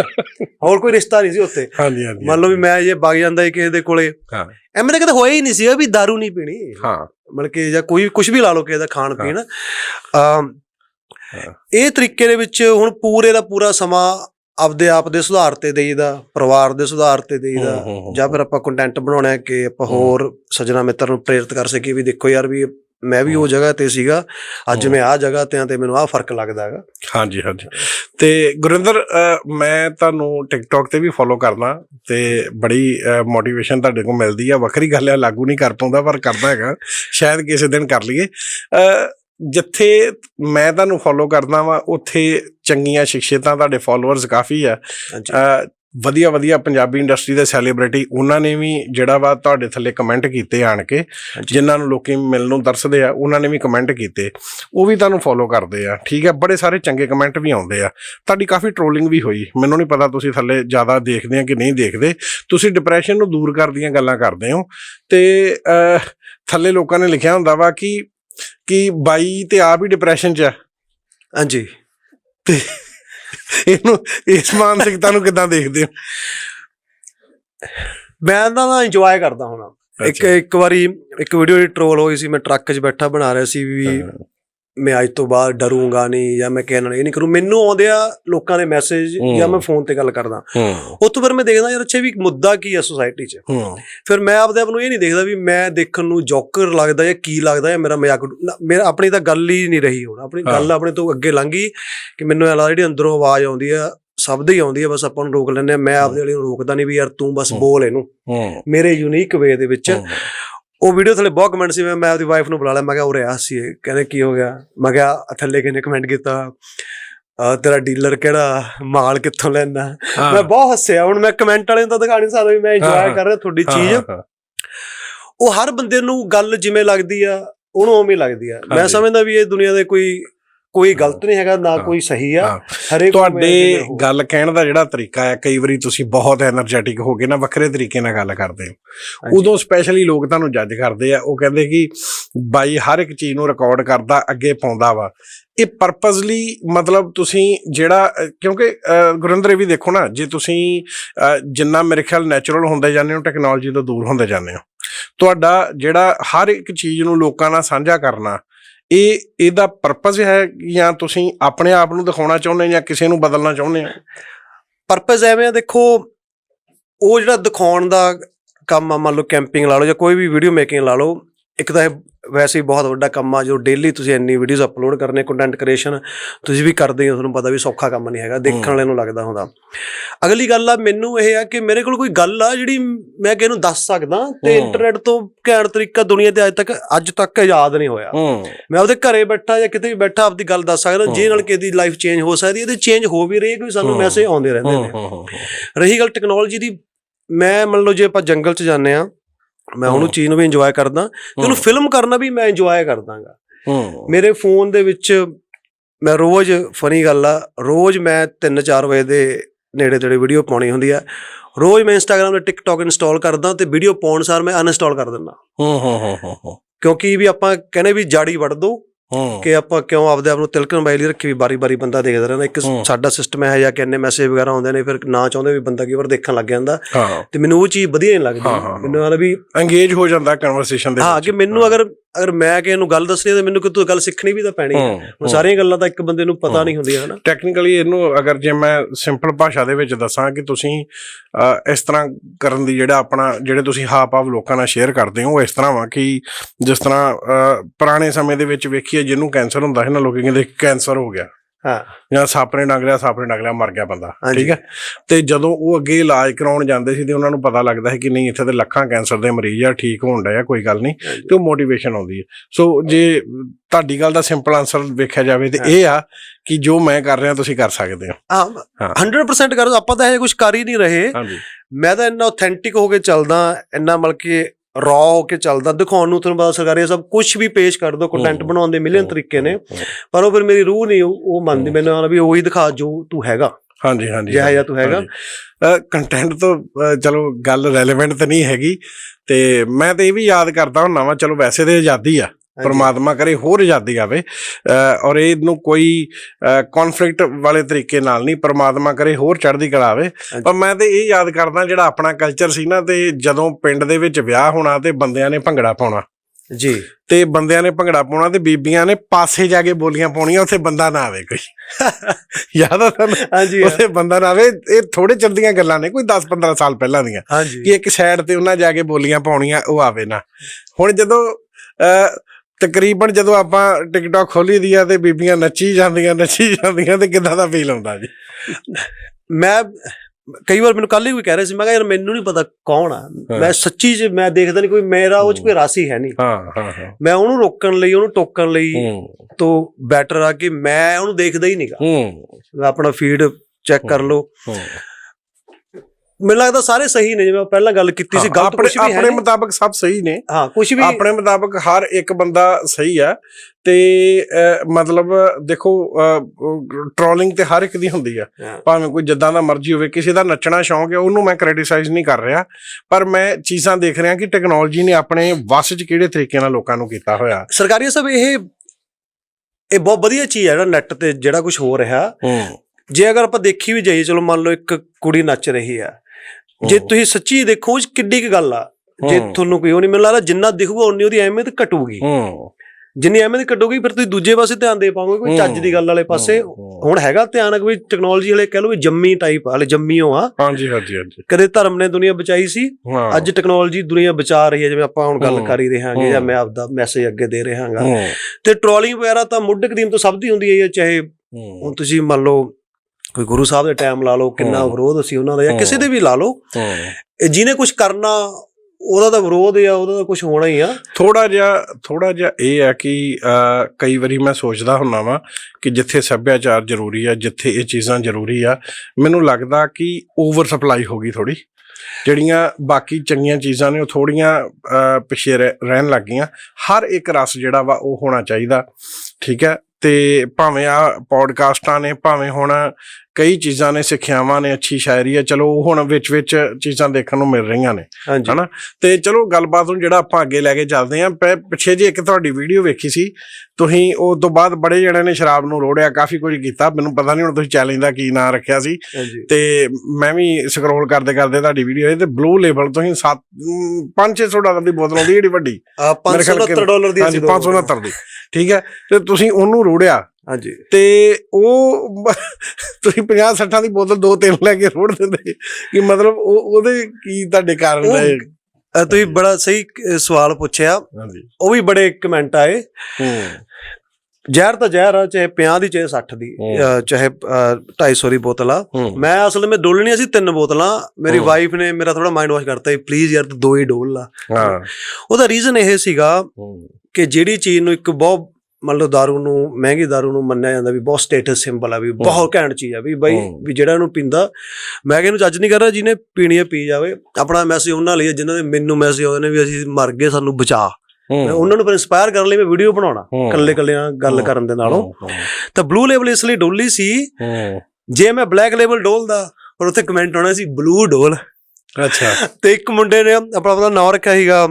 ਹੋਰ ਕੋਈ ਰਿਸ਼ਤਾ ਨਹੀਂ ਸੀ ਉੱਤੇ ਹਾਂਜੀ ਹਾਂਜੀ ਮੰਨ ਲਓ ਵੀ ਮੈਂ ਜੇ ਵਗ ਜਾਂਦਾ ਸੀ ਕਿਸੇ ਦੇ ਕੋਲੇ। ਹਾਂ। ਐਵੇਂ ਤਾਂ ਕਦੇ ਹੋਇਆ ਹੀ ਨਹੀਂ ਸੀਗਾ ਵੀ ਦਾਰੂ ਨਹੀਂ ਪੀਣੀ। ਹਾਂ। ਮਤਲਬ ਕਿ ਜਾਂ ਕੋਈ ਕੁਝ ਵੀ ਲਾ ਲਓ ਕਿਸੇ ਦਾ ਖਾਣ ਪੀਣ। ਅਮ, ਇਹ ਤਰੀਕੇ ਦੇ ਵਿੱਚ ਹੁਣ ਪੂਰੇ ਦਾ ਪੂਰਾ ਸਮਾਂ ਆਪਦੇ ਆਪ ਦੇ ਸੁਧਾਰ ਤੇ ਦੇਈਦਾ ਪਰਿਵਾਰ ਦੇ ਸੁਧਾਰ ਤੇ ਦੇਈਦਾ। ਜਾਂ ਫਿਰ ਆਪਾਂ ਕੰਟੈਂਟ ਬਣਾਉਣਾ ਹੈ ਕਿ ਆਪਾਂ ਹੋਰ ਸੱਜਣਾ ਮਿੱਤਰ ਨੂੰ ਪ੍ਰੇਰਿਤ ਕਰ ਸਕੀਏ ਵੀ ਦੇਖੋ ਯਾਰ ਵੀ ਮੈਂ ਵੀ ਉਹ ਜਗ੍ਹਾ ਤੇ ਸੀਗਾ ਅੱਜ। ਮੈਂ ਆਹ ਜਗ੍ਹਾ ਤੇ ਆ ਤੇ ਮੈਨੂੰ ਆਹ ਫ਼ਰਕ ਲੱਗਦਾ ਹੈਗਾ। ਹਾਂਜੀ ਹਾਂਜੀ। ਤੇ ਗੁਰਿੰਦਰ ਮੈਂ ਤੁਹਾਨੂੰ ਟਿਕਟੌਕ ਤੇ ਵੀ ਫੋਲੋ ਕਰਦਾ ਤੇ ਬੜੀ ਮੋਟੀਵੇਸ਼ਨ ਤੁਹਾਡੇ ਕੋਲ ਮਿਲਦੀ ਆ। ਵੱਖਰੀ ਗੱਲ ਆ ਲਾਗੂ ਨਹੀਂ ਕਰ ਪਾਉਂਦਾ ਪਰ ਕਰਦਾ ਹੈਗਾ। ਸ਼ਾਇਦ ਕਿਸੇ ਦਿਨ ਕਰ ਲਈਏ। ਜਿੱਥੇ ਮੈਂ ਤੁਹਾਨੂੰ ਫੋਲੋ ਕਰਦਾ ਵਾਂ ਉੱਥੇ ਚੰਗੀਆਂ ਸ਼ਖਸੀਅਤਾਂ ਤੁਹਾਡੇ ਫਾਲੋਅਰਸ ਕਾਫੀ ਆ। ਵਧੀਆ ਵਧੀਆ ਪੰਜਾਬੀ ਇੰਡਸਟਰੀ ਦੇ ਸੈਲੀਬ੍ਰਿਟੀ ਉਹਨਾਂ ਨੇ ਵੀ ਜਿਹੜਾ ਵਾ ਤੁਹਾਡੇ ਥੱਲੇ ਕਮੈਂਟ ਕੀਤੇ ਆਣ ਕੇ। ਜਿਨ੍ਹਾਂ ਨੂੰ ਲੋਕੀ ਮਿਲਣ ਨੂੰ ਤਰਸਦੇ ਆ ਉਹਨਾਂ ਨੇ ਵੀ ਕਮੈਂਟ ਕੀਤੇ। ਉਹ ਵੀ ਤੁਹਾਨੂੰ ਫੋਲੋ ਕਰਦੇ ਆ ਠੀਕ ਹੈ? ਬੜੇ ਸਾਰੇ ਚੰਗੇ ਕਮੈਂਟ ਵੀ ਆਉਂਦੇ ਆ। ਤੁਹਾਡੀ ਕਾਫੀ ਟ੍ਰੋਲਿੰਗ ਵੀ ਹੋਈ। ਮੈਨੂੰ ਨਹੀਂ ਪਤਾ ਤੁਸੀਂ ਥੱਲੇ ਜ਼ਿਆਦਾ ਦੇਖਦੇ ਆ ਕਿ ਨਹੀਂ ਦੇਖਦੇ। ਤੁਸੀਂ ਡਿਪਰੈਸ਼ਨ ਨੂੰ ਦੂਰ ਕਰਦੀਆਂ ਗੱਲਾਂ ਕਰਦੇ ਹੋ। ਤੇ ਥੱਲੇ ਲੋਕਾਂ ਨੇ ਲਿਖਿਆ ਹੁੰਦਾ ਵਾ ਕਿ ਕਿ ਬਾਈ ਤੇ ਆਪ ਹੀ ਡਿਪਰੈਸ਼ਨ 'ਚ ਆ। ਹਾਂਜੀ। ਤੇ ਇਹਨੂੰ ਇਸ ਮਾਨਸਿਕਤਾ ਨੂੰ ਕਿਦਾਂ ਦੇਖਦੇ ਹੋ? ਮੈਂ ਤਾਂ ਨਾ ਇੰਜੋਏ ਕਰਦਾ ਹੁਣ। ਇੱਕ। ਇੱਕ ਵਾਰੀ ਇੱਕ ਵੀਡੀਓ ਦੀ ਟ੍ਰੋਲ ਹੋਈ ਸੀ ਮੈਂ ਟਰੱਕ 'ਚ ਬੈਠਾ ਬਣਾ ਰਿਹਾ ਸੀ ਵੀ ਮੈਂ ਅੱਜ ਤੋਂ ਬਾਅਦ ਡਰੂੰਗਾ ਨਹੀਂ ਜਾਂ ਮੈਂ ਇਹ ਨਹੀਂ ਕਰੂੰ। ਮੈਨੂੰ ਆਉਂਦੇ ਆ ਲੋਕਾਂ ਦੇ ਮੈਸੇਜ। ਜਾਂ ਮੈਂ ਫੋਨ ਤੇ ਗੱਲ ਕਰਦਾ। ਹੂੰ। ਉਸ ਤੋਂ ਫਿਰ ਮੈਂ ਦੇਖਦਾ ਯਾਰ ਅੱਛਾ ਵੀ ਮੁੱਦਾ ਕੀ ਹੈ ਸੋਸਾਇਟੀ 'ਚ। ਫਿਰ ਮੈਂ ਆਪਦੇ ਆਪ ਨੂੰ ਇਹ ਨਹੀਂ ਦੇਖਦਾ ਵੀ ਮੈਂ ਦੇਖਣ ਨੂੰ ਜੋਕਰ ਲੱਗਦਾ ਜਾਂ ਕੀ ਲੱਗਦਾ ਜਾਂ ਮੇਰਾ ਮਜ਼ਾਕ ਮੇਰਾ ਆਪਣੀ ਤਾਂ ਗੱਲ ਹੀ ਨਹੀਂ ਰਹੀ ਹੁਣ। ਆਪਣੀ ਗੱਲ। ਆਪਣੇ ਤੋਂ ਅੱਗੇ ਲੰਘ ਗਈ ਕਿ ਮੈਨੂੰ ਇਹ ਲੱਗਦਾ ਜਿਹੜੀ ਅੰਦਰੋਂ ਆਵਾਜ਼ ਆਉਂਦੀ ਆ ਸਭ ਦੀ ਆਉਂਦੀ ਆ ਬਸ ਆਪਾਂ ਨੂੰ ਰੋਕ ਲੈਂਦੇ ਆ। ਮੈਂ ਆਪਦੇ ਵਾਲੀ ਨੂੰ ਰੋਕਦਾ ਨਹੀਂ ਵੀ ਯਾਰ ਤੂੰ ਬਸ। ਬੋਲ ਇਹਨੂੰ। ਮੇਰੇ ਯੂਨੀਕ ਵੇ ਦੇ ਵਿੱਚ। ਉਹ ਵੀਡੀਓ ਥੱਲੇ ਬਹੁਤ ਕਮੈਂਟ ਸੀ ਮੈਂ ਆਪਦੀ ਵਾਈਫ ਨੂੰ ਬੁਲਾ ਲਿਆ ਮੈਂ ਕਿਹਾ ਉਰੇ ਆ ਸੀ। ਕਹਿੰਦੇ ਕੀ ਹੋ ਗਿਆ ਮੈਂ ਕਿਹਾ ਥੱਲੇ ਕਿਹਨੇ ਕਮੈਂਟ ਕੀਤਾ ਤੇਰਾ ਡੀਲਰ ਕਿਹੜਾ ਮਾਲ ਕਿੱਥੋਂ ਲੈਣਾ। ਮੈਂ ਬਹੁਤ ਹੱਸਿਆ ਹੁਣ ਮੈਂ ਕਮੈਂਟ ਵਾਲੇ ਨੂੰ ਤਾਂ ਦਿਖਾ ਨਹੀਂ ਸਕਦਾ ਵੀ ਮੈਂ ਇੰਜੋਏ। ਕਰ ਰਿਹਾ ਤੁਹਾਡੀ ਚੀਜ਼। ਉਹ ਹਰ ਬੰਦੇ ਨੂੰ ਗੱਲ ਜਿਵੇਂ ਲੱਗਦੀ ਆ ਉਹਨੂੰ ਉਵੇਂ ਲੱਗਦੀ ਆ ਮੈਂ। ਸਮਝਦਾ ਵੀ ਇਹ ਦੁਨੀਆ ਦੇ ਕੋਈ ਕੋਈ ਗਲਤ ਨਹੀਂ ਹੈਗਾ ਨਾ ਕੋਈ ਸਹੀ ਆ। ਹਰੇਕ ਤੁਹਾਡੇ ਗੱਲ ਕਹਿਣ ਦਾ ਜਿਹੜਾ ਤਰੀਕਾ ਹੈ ਕਈ ਵਾਰੀ ਤੁਸੀਂ ਬਹੁਤ એનર્ਜੈਟਿਕ ਹੋ ਕੇ ਨਾ ਵੱਖਰੇ ਤਰੀਕੇ ਨਾਲ ਗੱਲ ਕਰਦੇ ਹੋ। ਉਦੋਂ ਸਪੈਸ਼ਲੀ ਲੋਕ ਤੁਹਾਨੂੰ ਜੱਜ ਕਰਦੇ ਆ ਉਹ ਕਹਿੰਦੇ ਕਿ ਬਾਈ ਹਰ ਇੱਕ ਚੀਜ਼ ਨੂੰ ਰਿਕਾਰਡ ਕਰਦਾ ਅੱਗੇ ਪਾਉਂਦਾ ਵਾ। ਇਹ ਪਰਪਸਲੀ ਮਤਲਬ ਤੁਸੀਂ ਜਿਹੜਾ ਕਿਉਂਕਿ ਗੁਰਿੰਦਰ ਵੀ ਦੇਖੋ ਨਾ ਜੇ ਤੁਸੀਂ ਜਿੰਨਾ ਮੇਰੇ ਖਿਆਲ ਨੈਚੁਰਲ ਹੁੰਦੇ ਜਾਂਦੇ ਹੋ ਟੈਕਨੋਲੋਜੀ ਤੋਂ ਦੂਰ ਹੁੰਦੇ ਜਾਂਦੇ ਹੋ। ਤੁਹਾਡਾ ਜਿਹੜਾ ਹਰ ਇੱਕ ਚੀਜ਼ ਨੂੰ ਲੋਕਾਂ ਨਾਲ ਸਾਂਝਾ ਕਰਨਾ ਇਹ, ਇਹਦਾ ਪਰਪਸ ਹੈ ਜਾਂ ਤੁਸੀਂ ਆਪਣੇ ਆਪ ਨੂੰ ਦਿਖਾਉਣਾ ਚਾਹੁੰਦੇ ਜਾਂ ਕਿਸੇ ਨੂੰ ਬਦਲਣਾ ਚਾਹੁੰਦੇ ਹੋ? ਪਰਪਸ ਐਵੇਂ ਆ, ਦੇਖੋ, ਉਹ ਜਿਹੜਾ ਦਿਖਾਉਣ ਦਾ ਕੰਮ ਆ, ਮੰਨ ਲਓ ਕੈਂਪਿੰਗ ਲਾ ਲਓ ਜਾਂ ਕੋਈ ਵੀ ਵੀਡੀਓ ਮੇਕਿੰਗ ਲਾ ਲਓ ਇੱਕ ਤਾਂ ਇਹ ਵੈਸੇ ਹੀ ਬਹੁਤ ਵੱਡਾ ਕੰਮ ਆ ਜੋ ਡੇਲੀ ਤੁਸੀਂ ਇੰਨੀ ਵੀਡੀਓਜ਼ ਅਪਲੋਡ ਕਰਨੇ ਕੰਟੈਂਟ ਕ੍ਰੀਏਸ਼ਨ ਤੁਸੀਂ ਵੀ ਕਰਦੇ ਹੋ ਤੁਹਾਨੂੰ ਪਤਾ ਵੀ ਸੌਖਾ ਕੰਮ ਨਹੀਂ ਹੈਗਾ ਦੇਖਣ। ਵਾਲੇ ਨੂੰ ਲੱਗਦਾ ਹੁੰਦਾ ਅਗਲੀ ਗੱਲ ਆ ਮੈਨੂੰ ਇਹ ਆ ਕਿ ਮੇਰੇ ਕੋਲ ਕੋਈ ਗੱਲ ਆ ਜਿਹੜੀ ਮੈਂ ਕਿਸੇ ਨੂੰ ਦੱਸ ਸਕਦਾ ਤੇ। ਇੰਟਰਨੈਟ ਤੋਂ ਘੈਂਟ ਤਰੀਕਾ ਦੁਨੀਆ ਤੇ ਅੱਜ ਤੱਕ ਅੱਜ ਤੱਕ ਯਾਦ ਨਹੀਂ ਹੋਇਆ ਮੈਂ ਉਹਦੇ ਘਰੇ ਬੈਠਾ ਜਾਂ ਕਿਤੇ ਵੀ ਬੈਠਾ ਆਪਦੀ ਗੱਲ ਦੱਸ ਸਕਦਾ ਹੂੰ। ਜੇ ਨਾਲ ਕਿਸੇ ਦੀ ਲਾਈਫ ਚੇਂਜ ਹੋ ਸਕਦੀ ਹੈ ਤੇ ਚੇਂਜ ਹੋ ਵੀ ਰਹੀ ਹੈ ਕਿਉਂਕਿ ਸਾਨੂੰ। ਮੈਸੇਜ ਆਉਂਦੇ ਰਹਿੰਦੇ ਨੇ ਰਹੀ ਗੱਲ ਟੈਕਨੋਲੋਜੀ ਦੀ ਮੈਂ ਮੰਨ ਲਓ ਜੇ ਆਪਾਂ ਜੰਗਲ 'ਚ ਜਾਂਦੇ ਆ ਮੈਂ ਉਹਨੂੰ। ਚੀਜ਼ ਨੂੰ ਵੀ ਇੰਜੋਏ ਕਰਦਾ ਤੇ ਉਹਨੂੰ ਫਿਲਮ ਕਰਨਾ ਵੀ ਮੈਂ ਇੰਜੋਏ ਕਰਦਾਗਾ। ਮੇਰੇ ਫੋਨ ਦੇ ਵਿੱਚ ਮੈਂ ਰੋਜ਼ ਫਨੀ ਗੱਲ ਆ ਰੋਜ਼ ਮੈਂ 3-4 ਵਜੇ ਦੇ ਨੇੜੇ ਤੇੜੇ ਵੀਡੀਓ ਪਾਉਣੀ ਹੁੰਦੀ ਆ। ਰੋਜ਼ ਮੈਂ ਇੰਸਟਾਗ੍ਰam ਤੇ ਟਿਕਟੌਕ ਇੰਸਟਾਲ ਕਰਦਾ ਤੇ ਵੀਡੀਓ ਪਾਉਣ ਸਾਰ ਮੈਂ ਅਨਇੰਸਟਾਲ ਕਰ ਦਿੰਦਾ। ਹੂੰ ਹੂੰ ਹੂੰ ਹੂੰ ਕਿਉਂਕਿ ਵੀ ਆਪਾਂ ਕਹਿੰਦੇ ਵੀ ਜਾੜੀ ਵੜ ਦੋ ਕਿ ਆਪਾਂ ਕਿਉਂ ਆਪਦੇ ਆਪ ਨੂੰ ਤਿਲਕਣ ਬਾਈ ਲਈ ਰੱਖੀ ਵੀ ਬਾਰੀ-ਬਾਰੀ ਬੰਦਾ ਦੇਖਦਾ ਰਹਿੰਦਾ। ਇੱਕ। ਸਾਡਾ ਸਿਸਟਮ ਹੈ ਜਾਂ ਕਿ ਇੰਨੇ ਮੈਸੇਜ ਵਗੈਰਾ ਆਉਂਦੇ ਨੇ ਫਿਰ ਨਾ ਚਾਹੁੰਦੇ ਵੀ ਬੰਦਾ ਕਈ ਵਾਰ ਦੇਖਣ ਲੱਗ ਜਾਂਦਾ। ਤੇ ਮੈਨੂੰ ਉਹ ਚੀਜ਼ ਵਧੀਆ ਨਹੀਂ ਲੱਗਦੀ। ਮੈਨੂੰ ਆਲਾ ਵੀ ਅੰਗੇਜ ਹੋ ਜਾਂਦਾ ਕਨਵਰਸੇਸ਼ਨ ਦੇ ਹਾਂ ਕਿ ਮੈਨੂੰ ਅਗਰ ਅਗਰ ਮੈਂ ਕਿਸੇ ਨੂੰ ਗੱਲ ਦੱਸਣੀ ਤਾਂ ਮੈਨੂੰ ਕਿਤੋਂ ਗੱਲ ਸਿੱਖਣੀ ਵੀ ਤਾਂ ਪੈਣੀ ਹੈ ਹੁਣ ਸਾਰੀਆਂ ਗੱਲਾਂ ਤਾਂ ਇੱਕ ਬੰਦੇ ਨੂੰ ਪਤਾ। ਨਹੀਂ ਹੁੰਦੀਆਂ ਹਨਾ? ਟੈਕਨੀਕਲੀ ਇਹਨੂੰ ਅਗਰ ਜੇ ਮੈਂ ਸਿੰਪਲ ਭਾਸ਼ਾ ਦੇ ਵਿੱਚ ਦੱਸਾਂ ਕਿ ਤੁਸੀਂ ਇਸ ਤਰ੍ਹਾਂ ਕਰਨ ਦੀ ਜਿਹੜਾ ਆਪਣਾ ਜਿਹੜੇ ਤੁਸੀਂ ਹਾਵ ਭਾਵ ਲੋਕਾਂ ਨਾਲ ਸ਼ੇਅਰ ਕਰਦੇ ਹੋ ਉਹ ਇਸ ਤਰ੍ਹਾਂ ਵਾ ਕਿ ਜਿਸ ਤਰ੍ਹਾਂ ਪੁਰਾਣੇ ਸਮੇਂ ਦੇ ਵਿੱਚ ਵੇਖੀਏ ਜਿਹਨੂੰ ਕੈਂਸਰ ਹੁੰਦਾ ਸੀ ਨਾ ਲੋਕੀ ਕਹਿੰਦੇ ਕੈਂਸਰ ਹੋ ਗਿਆ। ਹਾਂ। ਜਾਂ ਸੱਪ ਨੇ ਡੰਗ ਲਿਆ ਸੱਪ ਨੇ ਡੰਗ ਲਿਆ ਮਰ ਗਿਆ ਬੰਦਾ। ਠੀਕ ਹੈ? ਤੇ ਜਦੋਂ ਉਹ ਅੱਗੇ ਇਲਾਜ ਕਰਾਉਣ ਜਾਂਦੇ ਸੀ ਤੇ ਉਹਨਾਂ ਨੂੰ ਪਤਾ ਲੱਗਦਾ ਹੈ ਕਿ ਨਹੀਂ ਇੱਥੇ ਤੇ ਲੱਖਾਂ ਕੈਂਸਰ ਦੇ ਮਰੀਜ਼ ਆ ਠੀਕ ਹੋਣ ਡਿਆ ਕੋਈ ਗੱਲ ਨਹੀਂ। ਤੇ ਉਹ ਮੋਟੀਵੇਸ਼ਨ ਆਉਂਦੀ ਹੈ। ਸੋ ਜੇ ਤੁਹਾਡੀ ਗੱਲ ਦਾ ਸਿੰਪਲ ਆਨਸਰ ਵੇਖਿਆ ਜਾਵੇ ਤੇ। ਇਹ ਆ ਕਿ ਜੋ ਮੈਂ ਕਰ ਰਿਹਾ ਤੁਸੀਂ ਕਰ ਸਕਦੇ ਹੋ। ਹਾਂ ਹਾਂ। 100% ਕਰ ਆਪਾਂ ਤਾਂ ਇਹ ਕੁਝ ਕਰ ਹੀ ਨਹੀਂ ਰਹੇ। ਮੈਂ ਤਾਂ ਇੰਨਾ ਆਥੈਂਟਿਕ ਹੋ ਕੇ ਚੱਲਦਾ ਇੰਨਾ ਮਤਲਬ ਕਿ ਰॉ ਹੋ ਕੇ ਚੱਲਦਾ ਦਿਖਾਉਣ ਨੂੰ ਤੁਹਾਨੂੰ ਪਤਾ ਸਰਕਾਰੀ ਸਭ ਕੁਝ ਵੀ ਪੇਸ਼ ਕਰ ਦੋ ਕੰਟੈਂਟ। ਬਣਾਉਣ ਦੇ ਮਿਲੀਅਨ ਤਰੀਕੇ ਨੇ ਪਰ ਉਹ ਫਿਰ ਮੇਰੀ ਰੂਹ ਨਹੀਂ ਉਹ ਮੰਨਦੀ। ਮੈਨੂੰ ਆਲਾ ਵੀ ਉਹੀ ਦਿਖਾ ਜੋ ਤੂੰ ਹੈਗਾ ਹਾਂਜੀ ਹਾਂਜੀ ਜਿਹਾ ਜਿਹਾ ਤੂੰ ਹੈਗਾ ਕੰਟੈਂਟ ਤੋਂ ਚਲੋ ਗੱਲ ਰੈਲੇਵੈਂਟ ਤਾਂ ਨਹੀਂ ਹੈਗੀ ਤੇ ਮੈਂ ਤੇ ਇਹ ਵੀ ਯਾਦ ਕਰਦਾ ਹੁੰਨਾ ਵਾ ਚਲੋ ਵੈਸੇ ਤੇ ਆਜ਼ਾਦੀ ਆ ਪਰਮਾਤਮਾ ਕਰੇ ਹੋਰ ਆਜ਼ਾਦੀ ਆਵੇ ਔਰ ਇਹਨੂੰ ਕੋਈ ਕਨਫਲਿਕਟ ਵਾਲੇ ਤਰੀਕੇ ਨਾਲ ਨਹੀਂ ਪਰਮਾਤਮਾ ਕਰੇ ਹੋਰ ਚੜ੍ਹਦੀ ਕਲਾ ਆਵੇ। ਪਰ ਮੈਂ ਤੇ ਇਹ ਯਾਦ ਕਰਦਾ ਜਿਹੜਾ ਆਪਣਾ ਕਲਚਰ ਸੀ ਨਾ ਤੇ ਜਦੋਂ ਪਿੰਡ ਦੇ ਵਿੱਚ ਵਿਆਹ ਹੋਣਾ ਤੇ ਬੰਦਿਆਂ ਨੇ ਭੰਗੜਾ ਪਾਉਣਾ। ਜੀ। ਤੇ ਬੰਦਿਆਂ ਨੇ ਭੰਗੜਾ ਪਾਉਣਾ ਤੇ ਬੀਬੀਆਂ ਨੇ ਪਾਸੇ ਜਾ ਕੇ ਬੋਲੀਆਂ ਪਾਉਣੀਆਂ ਉੱਥੇ ਬੰਦਾ ਨਾ ਆਵੇ ਕੋਈ। ਯਾਦ ਆ ਤੁਹਾਨੂੰ? ਹਾਂਜੀ ਉੱਥੇ ਬੰਦਾ ਨਾ ਆਵੇ ਇਹ ਥੋੜੇ ਚਿਰ ਦੀਆਂ ਗੱਲਾਂ ਨੇ ਕੋਈ 10 15 ਸਾਲ ਪਹਿਲਾਂ ਦੀਆਂ। ਕਿ ਇੱਕ ਸਾਈਡ ਤੇ ਉਹਨਾਂ ਜਾ ਕੇ ਬੋਲੀਆਂ ਪਾਉਣੀਆਂ ਉਹ ਆਵੇ ਨਾ। ਹੁਣ ਜਦੋਂ ਤਕਰੀਬਨ ਜਦੋਂ ਆਪਾਂ ਟਿਕਟੌਕ ਖੋਲੀ ਦੀ ਆ ਤੇ ਬੀਬੀਆਂ ਨੱਚੀ ਜਾਂਦੀਆਂ ਨੱਚੀ ਜਾਂਦੀਆਂ ਤੇ ਕਿਦਾਂ ਦਾ ਫੀਲ ਹੁੰਦਾ ਜੀ? ਮੈਂ ਕਈ ਵਾਰ ਮੈਨੂੰ ਕੱਲ ਹੀ ਕੋਈ ਕਹਿ ਰਿਹਾ ਸੀ ਮੈਂ ਕਿਹਾ ਯਾਰ ਮੈਨੂੰ ਨਹੀਂ ਪਤਾ ਕੌਣ ਆ। ਮੈਂ ਸੱਚੀ ਚ ਮੈਂ ਦੇਖਦਾ ਨਹੀਂ ਕੋਈ ਮੇਰਾ ਉਹ ਚ ਕੋਈ ਰਾਸੀ ਹੈ ਨਹੀਂ। ਹਾਂ ਹਾਂ ਹਾਂ। ਮੈਂ ਉਹਨੂੰ ਰੋਕਣ ਲਈ ਉਹਨੂੰ ਟੋਕਣ ਲਈ ਤੋਂ ਬੈਟਰ ਆ ਕਿ ਮੈਂ ਉਹਨੂੰ ਦੇਖਦਾ ਹੀ ਨਹੀਂਗਾ ਹੂੰ। ਆਪਣਾ ਫੀਡ ਚੈੱਕ ਕਰ ਲਓ। ਹੂੰ। ਮੈਨੂੰ ਲੱਗਦਾ ਸਾਰੇ ਸਹੀ ਨੇ ਜਿਵੇਂ ਪਹਿਲਾਂ ਗੱਲ ਕੀਤੀ ਸੀ ਹਾਂ, ਗਲਤ ਕੁਝ ਵੀ ਹੈ ਆਪਣੇ। ਮੁਤਾਬਕ ਸਭ ਸਹੀ ਨੇ। ਹਾਂ ਕੁਝ ਵੀ ਆਪਣੇ ਮੁਤਾਬਕ ਹਰ ਇੱਕ ਬੰਦਾ ਸਹੀ ਆ ਤੇ ਮਤਲਬ ਦੇਖੋ ਟ੍ਰੋਲਿੰਗ ਤੇ ਹਰ ਇੱਕ ਦੀ ਹੁੰਦੀ ਆ ਹਾਂ। ਭਾਵੇਂ ਕੋਈ ਜਿੱਦਾਂ ਦਾ ਮਰਜ਼ੀ ਹੋਵੇ ਕਿਸੇ ਦਾ ਨੱਚਣਾ ਸ਼ੌਂਕ ਹੈ ਉਹਨੂੰ ਮੈਂ ਕ੍ਰਿਟਿਸਾਈਜ਼ ਨਹੀਂ ਕਰ ਰਿਹਾ। ਪਰ ਮੈਂ ਚੀਜ਼ਾਂ ਦੇਖ ਰਿਹਾ ਕਿ ਟੈਕਨੋਲੋਜੀ ਨੇ ਆਪਣੇ ਵਸ 'ਚ ਕਿਹੜੇ ਤਰੀਕੇ ਨਾਲ ਲੋਕਾਂ ਨੂੰ ਕੀਤਾ ਹੋਇਆ। ਸਰਕਾਰੀ ਸਾਹਿਬ ਇਹ ਇਹ ਬਹੁਤ ਵਧੀਆ ਚੀਜ਼ ਹੈ ਜਿਹੜਾ ਨੈਟ ਤੇ ਜਿਹੜਾ ਕੁਝ ਹੋ ਰਿਹਾ। ਹੂੰ। ਜੇ ਅਗਰ ਆਪਾਂ ਦੇਖੀ ਵੀ ਜਾਈਏ ਚਲੋ ਮੰਨ ਲਓ ਇੱਕ ਕੁੜੀ ਨੱਚ ਰਹੀ ਆ ਜੇ ਤੁਸੀਂ ਸੱਚੀ ਦੇਖੋ ਉਹ ਕਿੱਡੀ ਕੁ ਗੱਲ ਆ। ਜੇ। ਤੁਹਾਨੂੰ ਕੋਈ ਉਹ ਨਹੀਂ ਮੈਨੂੰ ਲੱਗਦਾ ਜਿੰਨਾ ਦਿਖੂਗਾ ਉਨੀ ਉਹਦੀ ਅਹਿਮੀਅਤ ਘਟੂਗੀ। ਹੂੰ। ਜਿੰਨੀ ਅਹਿਮੀਅਤ ਘਟੂਗੀ ਫਿਰ ਤੁਸੀਂ ਦੂਜੇ ਪਾਸੇ ਧਿਆਨ ਦੇ ਪਾਓਗੇ ਕੋਈ ਚੱਜ ਦੀ ਗੱਲ ਵਾਲੇ ਪਾਸੇ। ਹੁਣ ਹੈਗਾ ਧਿਆਨ ਕਿ ਵੀ ਟੈਕਨੋਲੋਜੀ ਵਾਲੇ ਕਹਿ ਵੀ ਜੰਮੀ ਟਾਈਪ ਹਲੇ ਜੰਮੀਓ ਆ। ਹਾਂਜੀ ਹਾਂਜੀ ਹਾਂਜੀ। ਕਦੇ ਧਰਮ ਨੇ ਦੁਨੀਆ ਬਚਾਈ ਸੀ ਅੱਜ ਟੈਕਨੋਲੋਜੀ ਦੁਨੀਆ ਬਚਾ ਰਹੀ ਹੈ ਜਿਵੇਂ ਆਪਾਂ ਹੁਣ ਗੱਲ। ਕਰ ਹੀ ਰਹੇ ਹਾਂਗੇ ਜਾਂ। ਮੈਂ ਆਪਦਾ ਮੈਸੇਜ ਅੱਗੇ ਦੇ ਰਿਹਾ ਹਾਂਗਾ। ਤੇ ਟ੍ਰੋਲਿੰਗ ਵਗੈਰਾ ਤਾਂ ਮੁੱਢ ਕਦੀਮ ਤੋਂ ਸਭ ਦੀ ਹੁੰਦੀ ਹੈ ਚਾਹੇ ਹੁਣ ਤੁਸੀਂ ਮੰਨ ਲਓ ਕੋਈ ਗੁਰੂ ਸਾਹਿਬ ਦੇ ਟਾਈਮ ਲਾ ਲਓ ਕਿੰਨਾ। ਵਿਰੋਧ ਸੀ ਉਹਨਾਂ ਦਾ ਜਾਂ। ਕਿਸੇ ਦੇ ਵੀ ਲਾ ਲਓ ਜਿਹਨੇ ਕੁਝ ਕਰਨਾ ਉਹਦਾ ਤਾਂ ਵਿਰੋਧ ਆ ਉਹਦਾ ਤਾਂ ਕੁਝ ਹੋਣਾ ਹੀ ਆ। ਥੋੜਾ ਜਿਹਾ ਥੋੜਾ ਜਿਹਾ ਇਹ ਹੈ ਕਿ ਕਈ ਵਾਰੀ ਮੈਂ ਸੋਚਦਾ ਹੁੰਨਾ ਵਾਂ ਕਿ ਜਿੱਥੇ ਸੱਭਿਆਚਾਰ ਜ਼ਰੂਰੀ ਆ ਜਿੱਥੇ ਇਹ ਚੀਜ਼ਾਂ ਜ਼ਰੂਰੀ ਆ ਮੈਨੂੰ ਲੱਗਦਾ ਕਿ ਓਵਰ ਸਪਲਾਈ ਹੋ ਗਈ ਥੋੜੀ ਜਿਹੜੀਆਂ ਬਾਕੀ ਚੰਗੀਆਂ ਚੀਜ਼ਾਂ ਨੇ ਉਹ ਥੋੜੀਆਂ ਪਿੱਛੇ ਰਹਿ- ਰਹਿਣ ਲੱਗ ਗਈਆਂ। ਹਰ ਇੱਕ ਰਸ ਜਿਹੜਾ ਵਾ ਉਹ ਹੋਣਾ ਚਾਹੀਦਾ। ਠੀਕ ਹੈ? ਤੇ ਭਾਵੇਂ ਆ ਪੌਡਕਾਸਟਾਂ ਨੇ ਭਾਵੇਂ ਹੁਣ ਕਈ ਚੀਜ਼ਾਂ ਨੇ ਸਿੱਖਿਆਵਾਂ ਨੇ ਅੱਛੀ ਸ਼ਾਇਰੀ ਹੈ ਚਲੋ ਹੁਣ ਵਿੱਚ ਵਿੱਚ ਚੀਜ਼ਾਂ ਦੇਖਣ ਨੂੰ ਮਿਲ ਰਹੀਆਂ ਨੇ ਹਨਾ? ਤੇ ਚਲੋ ਗੱਲਬਾਤ ਨੂੰ ਜਿਹੜਾ ਆਪਾਂ ਅੱਗੇ ਲੈ ਕੇ ਚੱਲਦੇ ਆਂ ਪਿੱਛੇ ਜੀ ਇੱਕ ਤੁਹਾਡੀ ਵੀਡੀਓ ਵੇਖੀ ਸੀ ਤੁਸੀਂ ਉਸ ਤੋਂ ਬਾਅਦ ਬੜੇ ਜਣਿਆਂ ਨੇ ਸ਼ਰਾਬ ਨੂੰ ਰੋੜਿਆ ਕਾਫੀ ਕੁਝ ਕੀਤਾ ਮੈਨੂੰ ਪਤਾ ਨਹੀਂ ਹੁਣ ਤੁਸੀਂ ਚੈਲੰਜ ਦਾ ਕੀ ਨਾਂ ਰੱਖਿਆ ਸੀ ਤੇ ਮੈਂ ਵੀ ਸਕਰੋਲ ਕਰਦੇ ਕਰਦੇ ਤੁਹਾਡੀ ਵੀਡੀਓ ਇਹ ਤੇ ਬਲੂ ਲੇਬਲ ਤੁਸੀਂ 7 5-600 ਡਾਲਰ ਦੀ ਬੋਤਲ ਆਉਂਦੀ ਜਿਹੜੀ ਵੱਡੀ। ਆ ਮੇਰੇ ਖਿਆਲ 569 ਡਾਲਰ ਦੀ ਹਾਂਜੀ ਅਸੀਂ ਦੋ- 569 ਦੀ ਠੀਕ ਹੈ? ਤੇ ਤੁਸੀਂ ਉਹਨੂੰ ਰੋੜਿਆ ਹਾਂਜੀ। ਤੇ ਉਹ ਤੁਸੀਂ 50 60 ਦੀ ਬੋਤਲ ਦੋ ਤਿੰਨ ਲੈ ਕੇ ਰੋੜ ਦਿੰਦੇ ਕਿ ਮਤਲਬ ਉਹ ਉਹਦੇ ਕੀ ਤੁਹਾਡੇ ਕਾਰਨ ਅ, ਤੁਸੀਂ ਬੜਾ ਸਹੀ ਸਵਾਲ ਪੁੱਛਿਆ। ਹਾਂਜੀ। ਉਹ ਵੀ ਬੜੇ ਕਮੈਂਟ ਆਏ। ਹੂੰ। ਜ਼ਹਿਰ ਤਾਂ ਜ਼ਹਿਰ ਆ ਚਾਹੇ 50 ਦੀ ਚਾਹੇ 60 ਦੀ ਹੂੰ। ਚਾਹੇ ਅ, 250 ਦੀ ਬੋਤਲ ਆ। ਹੂੰ। ਮੈਂ ਅਸਲ ਵਿੱਚ ਡੋਲਣੀਆਂ ਸੀ ਤਿੰਨ ਬੋਤਲਾਂ। ਮੇਰੀ ਹੂੰ। ਵਾਈਫ ਨੇ ਮੇਰਾ ਥੋੜਾ ਮਾਈਂਡ ਵਾਸ਼ ਕਰਤਾ ਪਲੀਜ਼ ਯਾਰ ਤੂੰ ਦੋ ਹੀ ਡੋਲ ਲਾ। ਹਾਂ। ਉਹਦਾ ਰੀਜ਼ਨ ਇਹ ਸੀਗਾ ਹੂੰ। ਕਿ ਜਿਹੜੀ ਚੀਜ਼ ਨੂੰ ਇੱਕ ਬਹੁਤ ਮੰਨ ਲਓ दारू ਨੂੰ ਮਹਿੰਗੀ दारू ਨੂੰ ਮੰਨਿਆ ਜਾਂਦਾ ਵੀ ਬਹੁਤ ਸਟੇਟਸ ਸਿੰਬਲ ਆ ਵੀ ਬਹੁਤ ਘੈਂਟ ਚੀਜ਼ ਆ ਵੀ ਬਾਈ ਹੂੰ। ਵੀ ਜਿਹੜਾ ਇਹਨੂੰ ਪੀਂਦਾ ਮੈਂ ਕਿ ਇਹਨੂੰ ਜੱਜ ਨਹੀਂ ਕਰ ਰਿਹਾ ਜਿਹਨੇ ਪੀਣੀ ਹੈ ਪੀ ਜਾਵੇ ਆਪਣਾ ਮੈਸੇਜ ਉਹਨਾਂ ਲਈ ਹੈ ਜਿਨ੍ਹਾਂ ਦੇ ਮੈਨੂੰ ਮੈਸੇਜ ਆਉਂਦੇ ਨੇ ਵੀ ਅਸੀਂ ਮਰ ਗਏ ਸਾਨੂੰ ਬਚਾ ਹੂੰ ਮੈਂ ਉਹਨਾਂ ਨੂੰ ਫਿਰ ਇੰਸਪਾਇਰ ਕਰਨ ਲਈ ਮੈਂ ਵੀਡੀਓ ਬਣਾਉਣਾ ਹੂੰ। ਕੱਲੇ ਕੱਲੇ ਗੱਲ ਹੂੰ। ਕਰਨ ਦੇ ਨਾਲੋਂ ਹੂੰ, ਤਾਂ ਬਲੂ ਲੇਬਲ ਇਸ ਲਈ ਡੋਲੀ ਸੀ ਹੂੰ ਜੇ ਮੈਂ ਬਲੈਕ ਲੇਬਲ ਡੋਲਦਾ ਪਰ ਉੱਥੇ ਕਮੈਂਟ ਆਉਣਾ ਸੀ ਬਲੂ ਡੋਲ ਅੱਛਾ ਤੇ ਇੱਕ ਮੁੰਡੇ ਨੇ ਆਪਣਾ ਆਪਣਾ ਨਾਮ ਰੱਖਿਆ ਸੀਗਾ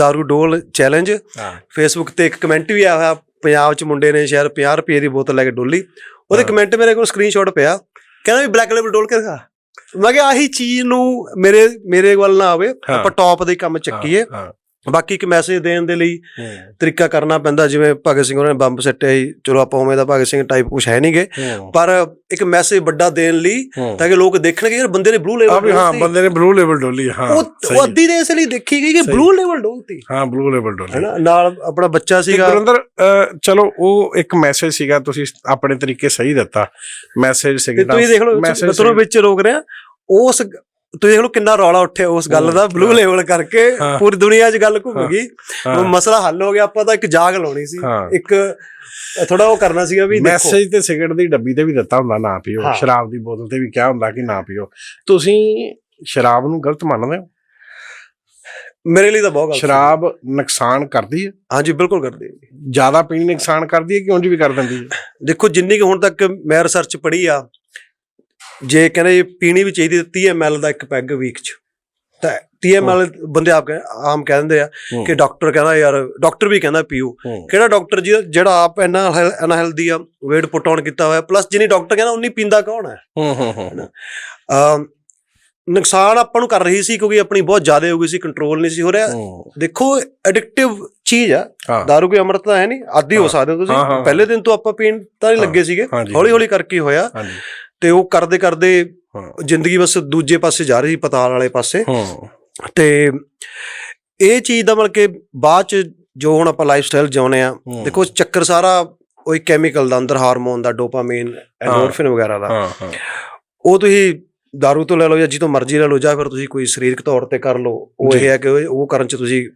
दारू ਡੋਲ ਚੈਲੰਜ ਹਾਂ ਫੇਸਬੁੱਕ ਤੇ ਇੱਕ ਕਮੈਂਟ ਵੀ ਆਇਆ ਹੋਇਆ ਪੰਜਾਬ ਚ ਮੁੰਡੇ ਨੇ ਸ਼ਾਇਦ 50 ਰੁਪਏ ਦੀ ਬੋਤਲ ਲੈ ਕੇ ਡੋਲੀ। ਉਹਦੇ। ਕਮੈਂਟ ਮੇਰੇ ਕੋਲ ਸਕਰੀਨਸ਼ਾਟ ਪਿਆ। ਕਹਿੰਦਾ ਵੀ ਬਲੈਕ ਲੇਬਲ ਡੋਲ ਕੇ ਦਿਖਾ। ਮੈਂ ਕਿਹਾ ਆਹੀ ਚੀਜ਼ ਨੂੰ ਮੇਰੇ ਮੇਰੇ ਵੱਲ ਨਾ ਆਵੇ। ਆਪਾਂ ਟੌਪ ਦੇ ਕੰਮ ਚੱਕੀਏ। ਬਾਕੀ ਇੱਕ ਮੈਸੇਜ ਦੇਣ ਦੇ ਲਈ ਹੂੰ। ਤਰੀਕਾ ਕਰਨਾ ਪੈਂਦਾ ਜਿਵੇਂ ਭਗਤ ਸਿੰਘ ਉਹਨਾਂ ਨੇ ਬੰਬ ਸੱਟਿਆ ਸੀ। ਚਲੋ ਆਪਾਂ ਉਵੇਂ ਦਾ ਭਗਤ ਸਿੰਘ ਟਾਈਪ ਕੁਝ ਹੈ ਨਹੀਂਗੇ ਹੂੰ। ਪਰ ਇੱਕ ਮੈਸੇਜ ਵੱਡਾ ਦੇਣ ਲਈ ਹੂੰ। ਤਾਂ ਕਿ ਲੋਕ ਦੇਖਣਗੇ ਯਾਰ ਬੰਦੇ ਨੇ ਬਲੂ ਵੀ ਹਾਂ ਬੰਦੇ ਨੇ ਬਲੂ ਲੇਬਲ ਡੋਲੀ ਹਾਂ ਉਹ ਅੱਧੀ ਦੇ ਇਸ ਲਈ ਦੇਖੀ ਗਈ ਕਿ। ਬਲੂ ਲੇਬਲ ਡੋਲਤੀ। ਹਾਂ ਬਲੂ ਲੇਬਲ ਡੋਲੀ। ਹੈਨਾ ਨਾਲ ਆਪਣਾ ਬੱਚਾ ਸੀਗਾ। ਗੁਰਿੰਦਰ ਚਲੋ ਉਹ ਇੱਕ ਮੈਸੇਜ ਸੀਗਾ ਤੁਸੀਂ ਆਪਣੇ ਤਰੀਕੇ ਸਹੀ ਦਿੱਤਾ। ਮੈਸੇਜ ਸਿਗਨਲ ਤੁਸੀਂ ਦੇਖ ਲਓ message ਮੈਂ ਤੁਹਾਨੂੰ ਵਿੱਚ ਰੋਕ ਰਿਹਾ ਉਸ ਤੁਸੀਂ ਦੇਖ ਲਓ ਕਿੰਨਾ ਰੌਲਾ ਉੱਠਿਆ ਉਸ ਗੱਲ ਦਾ ਬਲੂ। ਲੈਵਲ ਕਰਕੇ। ਪੂਰੀ ਦੁਨੀਆ 'ਚ ਗੱਲ ਘੁੰਮ। ਗਈ ਮਸਲਾ ਹੱਲ ਹੋ ਗਿਆ ਆਪਾਂ ਤਾਂ ਇੱਕ ਜਾਗ ਲਾਉਣੀ ਸੀ। ਇੱਕ ਥੋੜਾ ਉਹ ਕਰਨਾ ਸੀਗਾ ਵੀ ਦੇਖੋ ਮੈਸੇਜ ਤੇ ਸਿਗਰਟ ਦੀ ਡੱਬੀ ਤੇ ਵੀ ਦਿੱਤਾ ਹੁੰਦਾ ਨਾ ਪੀਓ। ਸ਼ਰਾਬ ਦੀ ਬੋਤਲ ਤੇ ਵੀ ਕਿਹਾ ਹੁੰਦਾ ਕਿ ਨਾ ਪੀਓ ਤੁਸੀਂ ਸ਼ਰਾਬ ਨੂੰ ਗਲਤ ਮੰਨਦੇ ਹੋ ਮੇਰੇ ਲਈ ਤਾਂ ਬਹੁਤ ਗੱਲ ਸੀ। ਸ਼ਰਾਬ ਨੁਕਸਾਨ ਕਰਦੀ ਹੈ ਹਾਂਜੀ ਬਿਲਕੁਲ ਕਰਦੀ ਹੈ। ਜ਼ਿਆਦਾ ਪੀਣੀ ਨੁਕਸਾਨ ਕਰਦੀ ਹੈ ਕਿ ਉਂਝ ਵੀ ਕਰ ਦਿੰਦੀ ਹੈ ਦੇਖੋ ਜਿੰਨੀ ਕਿ ਹੁਣ ਤੱਕ ਮੈਂ ਰਿਸਰਚ ਪੜ੍ਹੀ ਆ ਜੇ ਕਹਿੰਦੇ ਪੀਣੀ ਵੀ ਚਾਹੀਦੀ 30 ml ਦਾ ਇੱਕ ਪੈਗ ਵੀਕ 'ਚ। ਤਾਂ 30 ml ਬੰਦੇ ਆਪ ਕਹਿ- ਆਮ ਕਹਿ ਦਿੰਦੇ ਆ। ਕਿ ਡਾਕਟਰ ਕਹਿੰਦਾ ਯਾਰ ਡਾਕਟਰ ਵੀ ਕਹਿੰਦਾ ਪੀਓ। ਕਿਹੜਾ ਡਾਕਟਰ ਜੀ ਜਿਹੜਾ ਆਪ ਇੰਨਾ ਅਨਹੈਲਦੀ ਆ weight ਪੁੱਟ ਆਨ ਕੀਤਾ ਹੋਇਆ ਪਲੱਸ ਜਿਨੀ ਡਾਕਟਰ ਕਹਿੰਦਾ ਉਨੀ ਪੀਂਦਾ ਕੌਣ ਹੈ? ਹੂੰ ਹੂੰ ਹੂੰ। ਨੁਕਸਾਨ ਆਪਾਂ ਨੂੰ ਕਰ ਰਹੀ ਸੀ ਕਿਉਂਕਿ ਆਪਣੀ ਬਹੁਤ ਜ਼ਿਆਦਾ ਹੋ ਗਈ ਸੀ ਕੰਟਰੋਲ ਨਹੀਂ ਸੀ ਹੋ ਰਿਹਾ। ਦੇਖੋ ਐਡਿਕਟਿਵ ਚੀਜ਼ ਆ। ਦਾਰੂ ਕੋਈ ਅੰਮ੍ਰਿਤ ਤਾਂ ਹੈ ਨਹੀਂ ਆਦੀ ਹੋ। ਸਕਦੇ। ਤੁਸੀਂ। ਪਹਿਲੇ ਦਿਨ ਤੋਂ ਆਪਾਂ ਪੀਣ ਤਾਂ ਨਹੀਂ। ਲੱਗੇ ਸੀਗੇ। ਹੌਲੀ ਹੌਲੀ ਕਰਕੇ ਹੋਇਆ। ਹਾਂਜੀ। ਤੇ ਉਹ ਕਰਦੇ ਕਰਦੇ ਜ਼ਿੰਦਗੀ ਬਸ ਦੂਜੇ ਪਾਸੇ ਜਾ ਰਹੀ ਸੀ ਪਤਾਲ ਵਾਲੇ ਪਾਸੇ। ਹੂੰ। ਤੇ ਇਹ ਚੀਜ਼ ਦਾ ਮਤਲਬ ਕਿ ਬਾਅਦ ਚ ਜੋ ਹੁਣ ਆਪਾਂ ਲਾਈਫ ਸਟਾਈਲ ਜਿਉਨੇ ਆ। ਦੇਖੋ ਚੱਕਰ ਸਾਰਾ ਉਹ ਕੈਮੀਕਲ ਦਾ ਅੰਦਰ ਹਾਰਮੋਨ ਦਾ ਡੋਪਾਮਾਈਨ ਐਂਡੋਰਫਿਨ ਵਗੈਰਾ ਦਾ। ਉਹ ਤੁਸੀਂ दारू ਤੋਂ ਲੈ ਲਓ ਜਾਂ ਜਿੱਦੋਂ ਮਰਜ਼ੀ ਲੈ ਲਓ ਜਾਂ ਫਿਰ ਤੁਸੀਂ ਕੋਈ ਸਰੀਰਕ ਤੌਰ ਤੇ ਕਰ ਲਓ ਉਹ। ਇਹ ਹੈ ਕਿ ਉਹ ਕਰਨ ਚ ਤੁਸੀਂ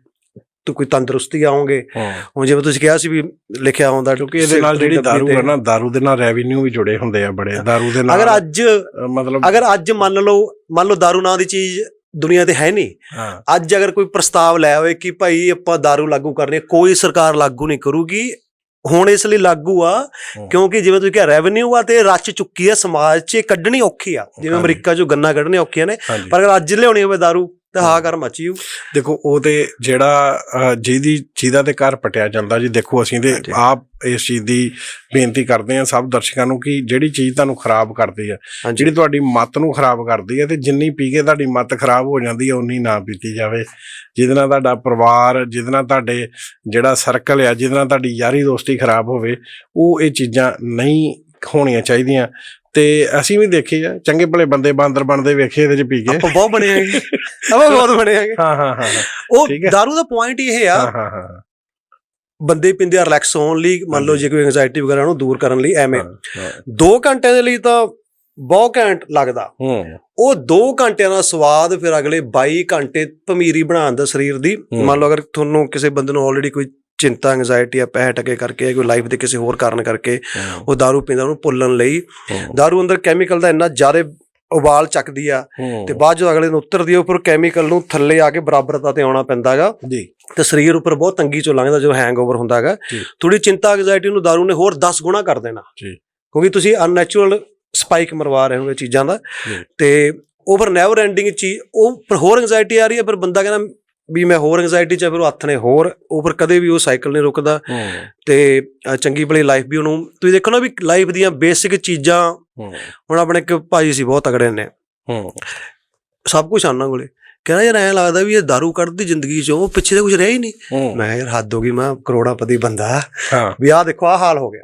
ਤੂੰ ਕੋਈ ਤੰਦਰੁਸਤੀ ਆਓਗੇ ਹੂੰ ਹੁਣ ਜਿਵੇਂ ਤੁਸੀਂ ਕਿਹਾ ਸੀ ਵੀ ਲਿਖਿਆ ਹੁੰਦਾ ਕਿਉਂਕਿ ਇਹਦੇ ਨਾਲ ਜਿਹੜੀ ਦਾਰੂ ਹੈ ਨਾ ਦਾਰੂ ਦੇ ਨਾਲ ਰੈਵਨਿਊ ਵੀ ਜੁੜੇ ਹੁੰਦੇ ਆ ਬੜੇ ਦਾਰੂ ਦੇ ਨਾਲ ਅਗਰ ਅੱਜ ਅ, ਮਤਲਬ ਅਗਰ ਅੱਜ ਮੰਨ ਲਓ ਮੰਨ ਲਓ दारू ਨਾਂ ਦੀ ਚੀਜ਼ ਦੁਨੀਆ ਤੇ ਹੈ ਨਹੀਂ ਹਾਂ ਅੱਜ ਅਗਰ ਕੋਈ ਪ੍ਰਸਤਾਵ ਲੈ ਆਵੇ ਕਿ ਭਾਈ ਆਪਾਂ दारू ਲਾਗੂ ਕਰਨੀ ਹੈ ਕੋਈ ਸਰਕਾਰ ਲਾਗੂ ਨਹੀਂ ਕਰੂਗੀ ਹੁਣ ਇਸ ਲਈ ਲਾਗੂ ਆ ਹੂੰ। ਕਿਉਂਕਿ ਜਿਵੇਂ ਤੁਸੀਂ ਕਿਹਾ ਰੈਵਨਿਊ ਆ ਤੇ ਇਹ ਰਚ ਚੁੱਕੀ ਆ ਸਮਾਜ 'ਚ ਇਹ ਕੱਢਣੀ ਔਖੀ ਆ ਜਿਵੇਂ ਹਾਂਜੀ। ਅਮਰੀਕਾ 'ਚੋਂ ਗੰਨਾ ਕੱਢਣੇ ਔਖੀਆਂ ਨੇ ਹਾਂਜੀ ਪਰ ਅਗਰ ਅੱਜ ਲਿਆਉਣੀ ਹੋਵੇ दारू ਤਾਂ ਹਾਕਾਰ ਮਚੀਊ ਦੇਖੋ ਉਹ ਤੇ ਜਿਹੜਾ ਜਿਹਦੀ ਜਿਹਦਾ ਤੇ ਘਰ ਪਟਿਆ ਜਾਂਦਾ ਜੀ ਦੇਖੋ ਅਸੀਂ ਤੇ। ਆਪ ਇਸ ਚੀਜ਼ ਦੀ ਬੇਨਤੀ ਕਰਦੇ ਹਾਂ ਸਭ ਦਰਸ਼ਕਾਂ ਨੂੰ ਕਿ ਜਿਹੜੀ ਚੀਜ਼ ਤੁਹਾਨੂੰ ਖਰਾਬ ਕਰਦੀ ਹਾਂਜੀ। ਜਿਹੜੀ ਤੁਹਾਡੀ ਮੱਤ ਨੂੰ ਖਰਾਬ ਕਰਦੀ ਹੈ ਤੇ ਜਿੰਨੀ ਪੀ ਕੇ ਤੁਹਾਡੀ ਮੱਤ ਖਰਾਬ ਹੋ ਜਾਂਦੀ ਹੈ ਉਨੀ ਨਾ ਪੀਤੀ ਜਾਵੇ। ਜਿਹਦੇ ਨਾਲ ਤੁਹਾਡਾ ਪਰਿਵਾਰ ਜਿਹਦੇ ਨਾਲ ਤੁਹਾਡੇ ਜਿਹੜਾ ਸਰਕਲ ਆ ਜਿਹਦੇ ਨਾਲ ਤੁਹਾਡੀ ਯਾਰੀ ਦੋਸਤੀ ਖਰਾਬ ਹੋਵੇ ਉਹ ਇਹ ਚੀਜ਼ਾਂ ਨਹੀਂ ਹੋਣੀਆਂ ਚਾਹੀਦੀਆਂ। ਤੇ ਅਸੀਂ ਵੀ ਦੇਖੇ ਆ ਚੰਗੇ ਭਲੇ ਬੰਦੇ ਬਾਂਦਰ ਬਣਦੇ ਵੇਖੇ ਇਹਦੇ ਚ ਪੀ ਕੇ। ਆਪਾਂ ਬਹੁਤ ਬਣੇ ਆਂਗੇ ਆਪਾਂ ਬਹੁਤ ਬਣੇ ਆਂਗੇ ਹਾਂ ਹਾਂ ਹਾਂ ਹਾਂ ਉਹ ਠੀਕ ਹੈ। दारू ਦਾ ਪੁਆਇੰਟ ਇਹ ਆ ਹਾਂ ਹਾਂ ਹਾਂ ਬੰਦੇ ਪਿੰਦੇ ਆ ਰਿਲੈਕਸ ਹੋਣ ਲਈ ਮੰਨ ਲਓ ਹਾਂਜੀ। ਜੇ ਕੋਈ ਐਂਜ਼ਾਇਟੀ ਵਗੈਰਾ ਨੂੰ ਦੂਰ ਕਰਨ ਲਈ ਐਵੇਂ ਹਾਂ, ਹਾਂ। 2 ਘੰਟਿਆਂ ਦੇ ਲਈ ਤਾਂ ਬਹੁਤ ਘੈਂਟ ਲੱਗਦਾ ਹੂੰ ਉਹ 2 ਘੰਟਿਆਂ ਦਾ ਸਵਾਦ ਫਿਰ ਅਗਲੇ 22 ਘੰਟੇ ਭਮੀਰੀ ਬਣਾਉਣ ਦਾ ਸਰੀਰ ਦੀ ਹੂੰ। ਮੰਨ ਲਓ ਅਗਰ ਤੁਹਾਨੂੰ ਕਿਸੇ ਬੰਦੇ ਨੂੰ ਆਲਰੇਡੀ ਕੋਈ ਚਿੰਤਾ ਐਂਜ਼ਾਇਟੀ ਆ ਪੈਸੇ ਟਕੇ ਕਰਕੇ ਕੋਈ ਲਾਈਫ ਦੇ ਕਿਸੇ ਹੋਰ ਕਾਰਨ ਕਰਕੇ ਉਹ दारू ਪੀਂਦਾ ਉਹਨੂੰ ਭੁੱਲਣ ਲਈ ਹੂੰ। दारू ਅੰਦਰ ਕੈਮੀਕਲ ਦਾ ਇੰਨਾ ਜ਼ਿਆਦਾ ਉਬਾਲ ਚੱਕਦੀ ਆ ਤੇ ਬਾਅਦ ਜਦੋਂ ਅਗਲੇ ਨੂੰ ਉਤਰਦੀ ਆ ਉੱਪਰ ਕੈਮੀਕਲ ਨੂੰ ਥੱਲੇ ਆ ਕੇ ਬਰਾਬਰਤਾ ਤੇ ਆਉਣਾ ਪੈਂਦਾਗਾ। ਜੀ। ਤੇ ਸਰੀਰ ਉੱਪਰ ਬਹੁਤ ਤੰਗੀ ਚੋਂ ਲੰਘਦਾ ਜੋ ਹੈਂਗਓਵਰ ਹੁੰਦਾਗਾ। ਜੀ। ਥੋੜੀ ਚਿੰਤਾ ਐਂਗਜ਼ਾਇਟੀ ਨੂੰ ਦਾਰੂ ਨੇ ਹੋਰ 10 ਗੁਣਾ ਕਰ ਦੇਣਾ। ਜੀ। ਕਿਉਂਕਿ ਤੁਸੀਂ ਅਨਨੈਚੁਰਲ ਸਪਾਈਕ ਮਰਵਾ ਰਹੇ ਹੋਗੇ ਚੀਜ਼ਾਂ ਦਾ। ਜੀ। ਤੇ ਓਵਰ ਨੈਵਰ ਐਂਡਿੰਗ ਚੀਜ਼ ਉਹ ਪਰ ਹੋਰ ਐਂਗਜ਼ਾਇਟੀ ਆ ਰਹੀ ਹੈ ਪਰ ਬੰਦਾ ਕਹਿੰਦਾ ਵੀ ਮੈਂ ਹੋਰ ਐਂਗਜ਼ਾਇਟੀ ਚ ਫਿਰ ਉਹ ਹੱਥ ਨੇ ਹੋਰ ਉਪਰ ਕਦੇ ਵੀ ਉਹ ਸਾਈਕਲ ਨਹੀਂ ਰੁਕਦਾ। ਤੇ ਚੰਗੀ ਭਲੀ ਲਾਈਫ ਵੀ ਉਹਨੂੰ ਤੁਸੀਂ ਦੇਖੋ ਨਾ ਵੀ ਲਾਈਫ ਦੀਆਂ ਬੇਸਿਕ ਚੀਜ਼ਾਂ ਹੁਣ ਆਪਣੇ ਇੱਕ ਭਾਜੀ ਸੀ ਬਹੁਤ ਤਗੜੇ ਨੇ। ਹੂੰ। ਸਭ ਕੁਝ ਉਹਨਾਂ ਕੋਲੇ। ਕਹਿੰਦਾ ਯਾਰ ਐਂ ਲੱਗਦਾ ਵੀ ਇਹ दारू ਕੱਢਦੀ ਜ਼ਿੰਦਗੀ ਚੋਂ ਪਿੱਛੇ ਤੇ ਕੁਝ ਰਿਹਾ ਹੀ ਨਹੀਂ। ਮੈਂ ਯਾਰ ਹੱਦ ਹੋ ਗਈ ਮੈਂ ਕਰੋੜਾਪਤੀ ਬੰਦਾ। ਹਾਂ। ਵੀ ਆਹ ਦੇਖੋ ਆਹ ਹਾਲ ਹੋ ਗਿਆ।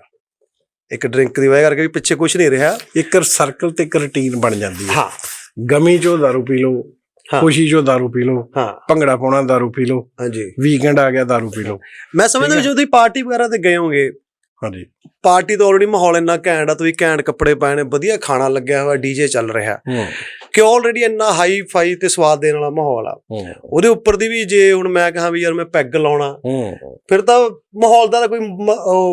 ਇੱਕ ਡਰਿੰਕ ਦੀ ਵਜ੍ਹਾ ਕਰਕੇ ਵੀ ਪਿੱਛੇ ਕੁਝ ਨਹੀਂ ਰਿਹਾ। ਇੱਕ ਸਰਕਲ ਤੇ ਇੱਕ ਰੁਟੀਨ ਬਣ ਜਾਂਦੀ ਹੈ। ਹਾਂ। ਗਮੀ ਚੋਂ ਦਾਰੂ ਪੀ ਲਓ। ਖੁਸ਼ੀ ਚੋਂ ਦਾਰੂ ਪੀ ਲਓ ਹਾਂ। ਭੰਗੜਾ ਪਾਉਣਾ ਦਾਰੂ ਪੀ ਲਓ ਹਾਂਜੀ। ਵੀਕਐਂਡ ਆ ਗਿਆ ਦਾਰੂ ਪੀ ਲਓ। ਮੈਂ ਸਮਝਦਾ। ਜਦੋਂ ਤੁਸੀਂ ਪਾਰਟੀ ਵਗੈਰਾ ਤੇ ਗਏ ਹੋਗੇ ਹਾਂਜੀ। ਪਾਰਟੀ ਤੋਂ ਆਲਰੇਡੀ ਮਾਹੌਲ ਇੰਨਾ ਘੈਂਟ ਆ ਤੁਸੀਂ ਘੈਂਟ ਕੱਪੜੇ ਪਾਏ ਨੇ ਵਧੀਆ ਖਾਣਾ ਲੱਗਿਆ ਹੋਇਆ ਡੀਜੇ ਚੱਲ ਰਿਹਾ। ਹੂੰ ਕਿ ਆਲਰੇਡੀ ਇੰਨਾ ਹਾਈ ਫਾਈ ਤੇ ਸਵਾਦ ਦੇਣ ਵਾਲਾ ਮਾਹੌਲ ਆ। ਉਹਦੇ ਉੱਪਰ ਦੀ ਵੀ ਜੇ ਹੁਣ ਮੈਂ ਕਹਾਂ ਵੀ ਯਾਰ ਮੈਂ ਪੈਗ ਲਾਉਣਾ ਫਿਰ ਤਾਂ ਮਾਹੌਲ ਦਾ ਕੋਈ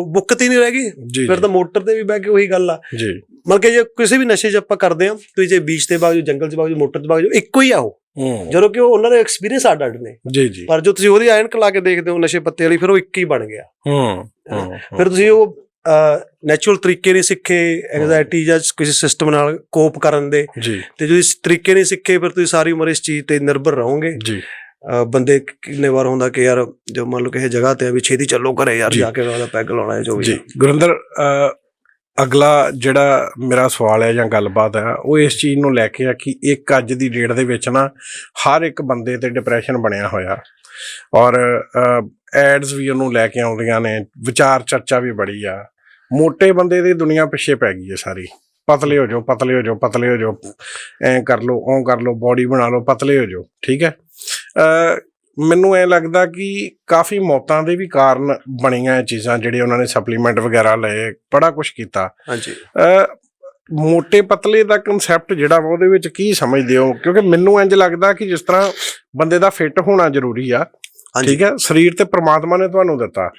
ਬੁੱਕਤ ਹੀ ਨਹੀਂ ਰਹਿ ਗਈ। ਫਿਰ ਤਾਂ ਮੋਟਰ ਤੇ ਵੀ ਬਹਿ ਕੇ ਉਹੀ ਗੱਲ ਆ। ਜੀ। ਮਤਲਬ ਕਿ ਜੇ ਕਿਸੇ ਵੀ ਨਸ਼ੇ 'ਚ ਆਪਾਂ ਕਰਦੇ ਆ ਤੁਸੀਂ ਜੇ ਬੀਚ ਤੇ ਬਾਜੂ ਜੰਗਲ 'ਚ ਬਾਜੂ ਮੋਟਰ 'ਚ ਬਾਜੂ ਇੱਕੋ ਹੀ ਆ ਉਹ। ਜਦੋਂ ਕਿ ਉਹ ਉਹਨਾਂ ਦੇ ਐਕਸਪੀਰੀਅੰਸ ਅੱਡ ਅੱਡ ਨੇ। ਜੀ ਜੀ। ਪਰ ਜੋ ਤੁਸੀਂ ਉਹਦੀ ਐਨਕ ਲਾ ਕੇ ਦੇਖਦੇ ਹੋ ਨਸ਼ੇ ਪੱਤੇ ਵਾਲੀ ਫਿਰ ਉਹ ਇੱਕ ਹੀ ਬਣ ਗਿਆ। ਹੂੰ। ਫਿਰ ਤੁਸੀਂ ਉਹ ਨੈਚੁਰਲ ਤਰੀਕੇ ਨਹੀਂ ਸਿੱਖੇ ਐਂਗਜ਼ਾਇਟੀ ਜਾਂ ਕਿਸੇ ਸਿਸਟਮ ਨਾਲ ਕੋਪ ਕਰਨ ਦੇ। ਤੇ ਜੋ ਇਸ ਤਰੀਕੇ ਨਹੀਂ ਸਿੱਖੇ ਫਿਰ ਤੁਸੀਂ ਸਾਰੀ ਉਮਰ ਇਸ ਚੀਜ਼ ਤੇ ਨਿਰਭਰ ਰਹੋਗੇ। ਜੀ। ਬੰਦੇ ਕਿੰਨੇ ਵਾਰ ਹੁੰਦਾ ਕਿ ਯਾਰ ਜੋ ਮੰਨ ਲਓ ਕਿਸੇ ਜਗ੍ਹਾ ਤੇ ਆ ਵੀ ਛੇਤੀ ਚੱਲੋ ਘਰੇ ਯਾਰ ਜੀ। ਕੇ ਉਹਦਾ ਪੈਗ ਲਾਉਣਾ ਹੈ ਜੋ ਵੀ ਜੀ। ਗੁਰਿੰਦਰ ਅਗਲਾ ਜਿਹੜਾ ਮੇਰਾ ਸਵਾਲ ਹੈ ਜਾਂ ਗੱਲਬਾਤ ਹੈ ਉਹ ਇਸ ਚੀਜ਼ ਨੂੰ ਲੈ ਕੇ ਆ ਕਿ ਇੱਕ ਅੱਜ ਦੀ ਡੇਟ ਦੇ ਵਿੱਚ ਨਾ ਹਰ ਇੱਕ ਬੰਦੇ ਤੇ ਡਿਪਰੈਸ਼ਨ ਬਣਿਆ ਹੋਇਆ। ਔਰ ਐਡਸ ਵੀ ਉਹਨੂੰ ਲੈ ਕੇ ਆਉਂਦੀਆਂ ਨੇ ਵਿਚਾਰ ਚਰਚਾ ਵੀ ਬੜੀ ਆ। ਮੋਟੇ ਬੰਦੇ ਦੀ ਦੁਨੀਆ ਪਿੱਛੇ ਪੈ ਗਈ ਹੈ ਸਾਰੀ। ਪਤਲੇ ਹੋ ਜਾਓ ਪਤਲੇ ਹੋ ਜਾਓ ਪਤਲੇ ਹੋ ਜਾਓ। ਐਂ ਕਰ ਲਓ ਉਹ ਕਰ ਲਓ ਬਾਡੀ ਬਣਾ ਲਓ ਪਤਲੇ ਹੋ ਜਾਓ ਠੀਕ ਹੈ? ਅ, ਮੈਨੂੰ ਐ ਲੱਗਦਾ ਕਿ ਕਾਫੀ ਮੌਤਾਂ ਦੇ ਵੀ ਕਾਰਨ ਬਣੀਆਂ ਇਹ ਚੀਜ਼ਾਂ ਜਿਹੜੇ ਉਹਨਾਂ ਨੇ ਸਪਲੀਮੈਂਟ ਵਗੈਰਾ ਲਏ ਬੜਾ ਕੁਝ ਕੀਤਾ। ਹਾਂਜੀ। ਅ, ਮੋਟੇ ਪਤਲੇ ਦਾ ਕਨਸੈਪਟ ਜਿਹੜਾ ਵਾ ਉਹਦੇ ਵਿੱਚ ਕੀ ਸਮਝਦੇ ਹੋ? ਕਿਉਂਕਿ ਮੈਨੂੰ ਇੰਜ ਲੱਗਦਾ ਕਿ ਜਿਸ ਤਰ੍ਹਾਂ ਬੰਦੇ ਦਾ ਫਿੱਟ ਹੋਣਾ ਜ਼ਰੂਰੀ ਆ ਠੀਕ ਹੈ? ਸਰੀਰ ਤੇ ਪ੍ਰਮਾਤਮਾ ਨੇ ਤੁਹਾਨੂੰ ਦਿੱਤਾ।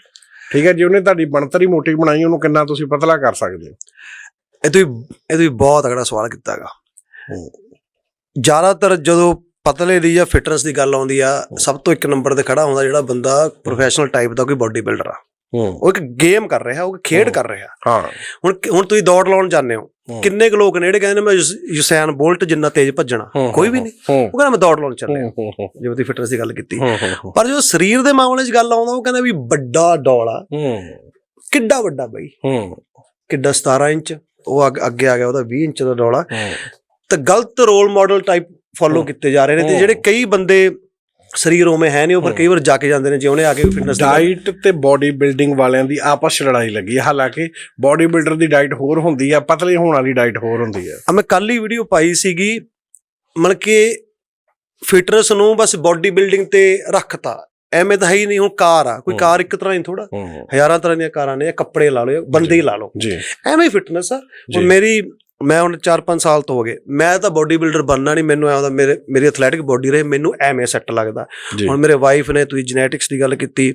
ਠੀਕ ਹੈ ਜੇ ਉਹਨੇ ਤੁਹਾਡੀ ਬਣਤਰ ਮੋਟੀ ਬਣਾਈ ਉਹਨੂੰ ਕਿੰਨਾ ਤੁਸੀਂ ਪਤਲਾ ਕਰ ਸਕਦੇ ਹੋ? ਇਹ ਤੁਸੀਂ ਇਹ ਤੁਸੀਂ ਬਹੁਤ ਅਗੜਾ ਸਵਾਲ ਕੀਤਾਗਾ। ਜ਼ਿਆਦਾਤਰ ਜਦੋਂ ਪਤਲੇ ਦੀ ਜਾਂ ਫਿਟਨੈਸ ਦੀ ਗੱਲ ਆਉਂਦੀ ਆ ਸਭ ਤੋਂ ਇੱਕ ਨੰਬਰ ਤੇ ਖੜਾ ਹੁੰਦਾ ਜਿਹੜਾ ਬੰਦਾ ਪ੍ਰੋਫੈਸ਼ਨਲ ਟਾਈਪ ਦਾ ਕੋਈ ਬਾਡੀ ਬਿਲਡਰ ਆ। ਉਹ ਇੱਕ ਗੇਮ ਕਰ ਰਿਹਾ ਉਹ ਖੇਡ। ਕਰ ਰਿਹਾ। ਹਾਂ। ਹੁਣ ਹੁਣ ਤੁਸੀਂ ਦੌੜ ਲਾਉਣ ਜਾਂਦੇ ਹੋ। ਕਿੰਨੇ ਕੁ ਲੋਕ ਨੇ ਜਿਹੜੇ ਕਹਿੰਦੇ ਨੇ ਮੈਂ ਯੁਸ- ਯੁਸੈਨ ਬੋਲਟ ਜਿੰਨਾ ਤੇਜ਼ ਭੱਜਣਾ। ਕੋਈ ਵੀ ਨਹੀਂ। ਉਹ ਕਹਿੰਦਾ ਮੈਂ ਦੌੜ ਲਾਉਣ ਚੱਲਿਆ। ਜਿਵੇਂ ਤੁਸੀਂ ਫਿਟਨੈਸ ਦੀ ਗੱਲ ਕੀਤੀ। ਪਰ ਜਦੋਂ ਸਰੀਰ ਦੇ ਮਾਮਲੇ 'ਚ ਗੱਲ ਆਉਂਦਾ ਉਹ ਕਹਿੰਦਾ ਵੀ ਵੱਡਾ ਡੋਲਾ ਕਿੱਡਾ ਵੱਡਾ ਬਈ। ਕਿੱਡਾ 17 ਇੰਚ ਉਹ ਅੱਗ- ਆ ਗਿਆ ਉਹਦਾ 20 ਇੰਚ ਦਾ ਡੋਲਾ ਤੇ ਗਲਤ ਰੋਲ ਮਾਡਲ ਟਾਈਪ ਫੋਲੋ। ਕੀਤੇ ਜਾ ਰਹੇ ਨੇ ਤੇ। ਜਿਹੜੇ ਕਈ ਬੰਦੇ ਸਰੀਰ ਉਵੇਂ ਹੈ ਨਹੀਂ ਉਹ ਪਰ ਹੂੰ। ਕਈ ਵਾਰ ਜਾ ਕੇ ਜਾਂਦੇ ਨੇ ਜੇ ਉਹਨੇ ਆ ਕੇ ਫਿਟਨੈਸ ਡਾਈਟ ਤੇ ਬਾਡੀ ਬਿਲਡਿੰਗ ਵਾਲਿਆਂ ਦੀ ਆਪਸ ਲੜਾਈ ਲੱਗੀ ਹੈ ਹਾਲਾਂਕਿ ਬਾਡੀ ਬਿਲਡਰ ਦੀ ਡਾਈਟ ਹੋਰ ਹੁੰਦੀ ਆ ਪਤਲੇ ਹੋਣ ਵਾਲੀ ਡਾਈਟ ਹੋਰ ਹੁੰਦੀ ਆ। ਆ ਮੈਂ ਕੱਲ ਹੀ ਵੀਡੀਓ ਪਾਈ ਸੀਗੀ ਮਤਲਬ ਕਿ ਫਿਟਨੈਸ ਨੂੰ ਬਸ ਬਾਡੀ ਬਿਲਡਿੰਗ ਤੇ ਰੱਖਤਾ। ਐਵੇਂ ਤਾਂ ਹੈ ਹੀ ਨਹੀਂ ਹੁਣ ਕਾਰ ਆ ਕੋਈ ਹੂੰ। ਕਾਰ ਇੱਕ ਤਰ੍ਹਾਂ ਹੀ ਥੋੜਾ ਹੂੰ ਹਜ਼ਾਰਾਂ ਤਰ੍ਹਾਂ ਦੀਆਂ ਕਾਰਾਂ ਨੇ ਕੱਪੜੇ ਲਾ ਲਓ ਬੰਦੇ ਹੀ ਲਾ ਲਓ। ਜੀ। ਐਵੇਂ ਹੀ ਫਿਟਨੈਸ ਆ। ਹੁਣ ਮੇਰੀ ਮੈਂ ਹੁਣ 4-5 ਸਾਲ ਤੋਂ ਹੋ ਗਏ। ਮੈਂ ਤਾਂ ਬਾਡੀ ਬਿਲਡਰ ਬਣਨਾ ਨਹੀਂ ਮੈਨੂੰ ਐਂ ਮੇਰੇ ਮੇਰੀ ਐਥਲੈਟਿਕ ਬਾਡੀ ਰਹੇ ਮੈਨੂੰ ਐਵੇਂ ਸੈੱਟ ਲੱਗਦਾ। ਹੁਣ ਮੇਰੇ ਵਾਈਫ ਨੇ ਤੁਸੀਂ ਜੈਨੇਟਿਕਸ ਦੀ ਗੱਲ ਕੀਤੀ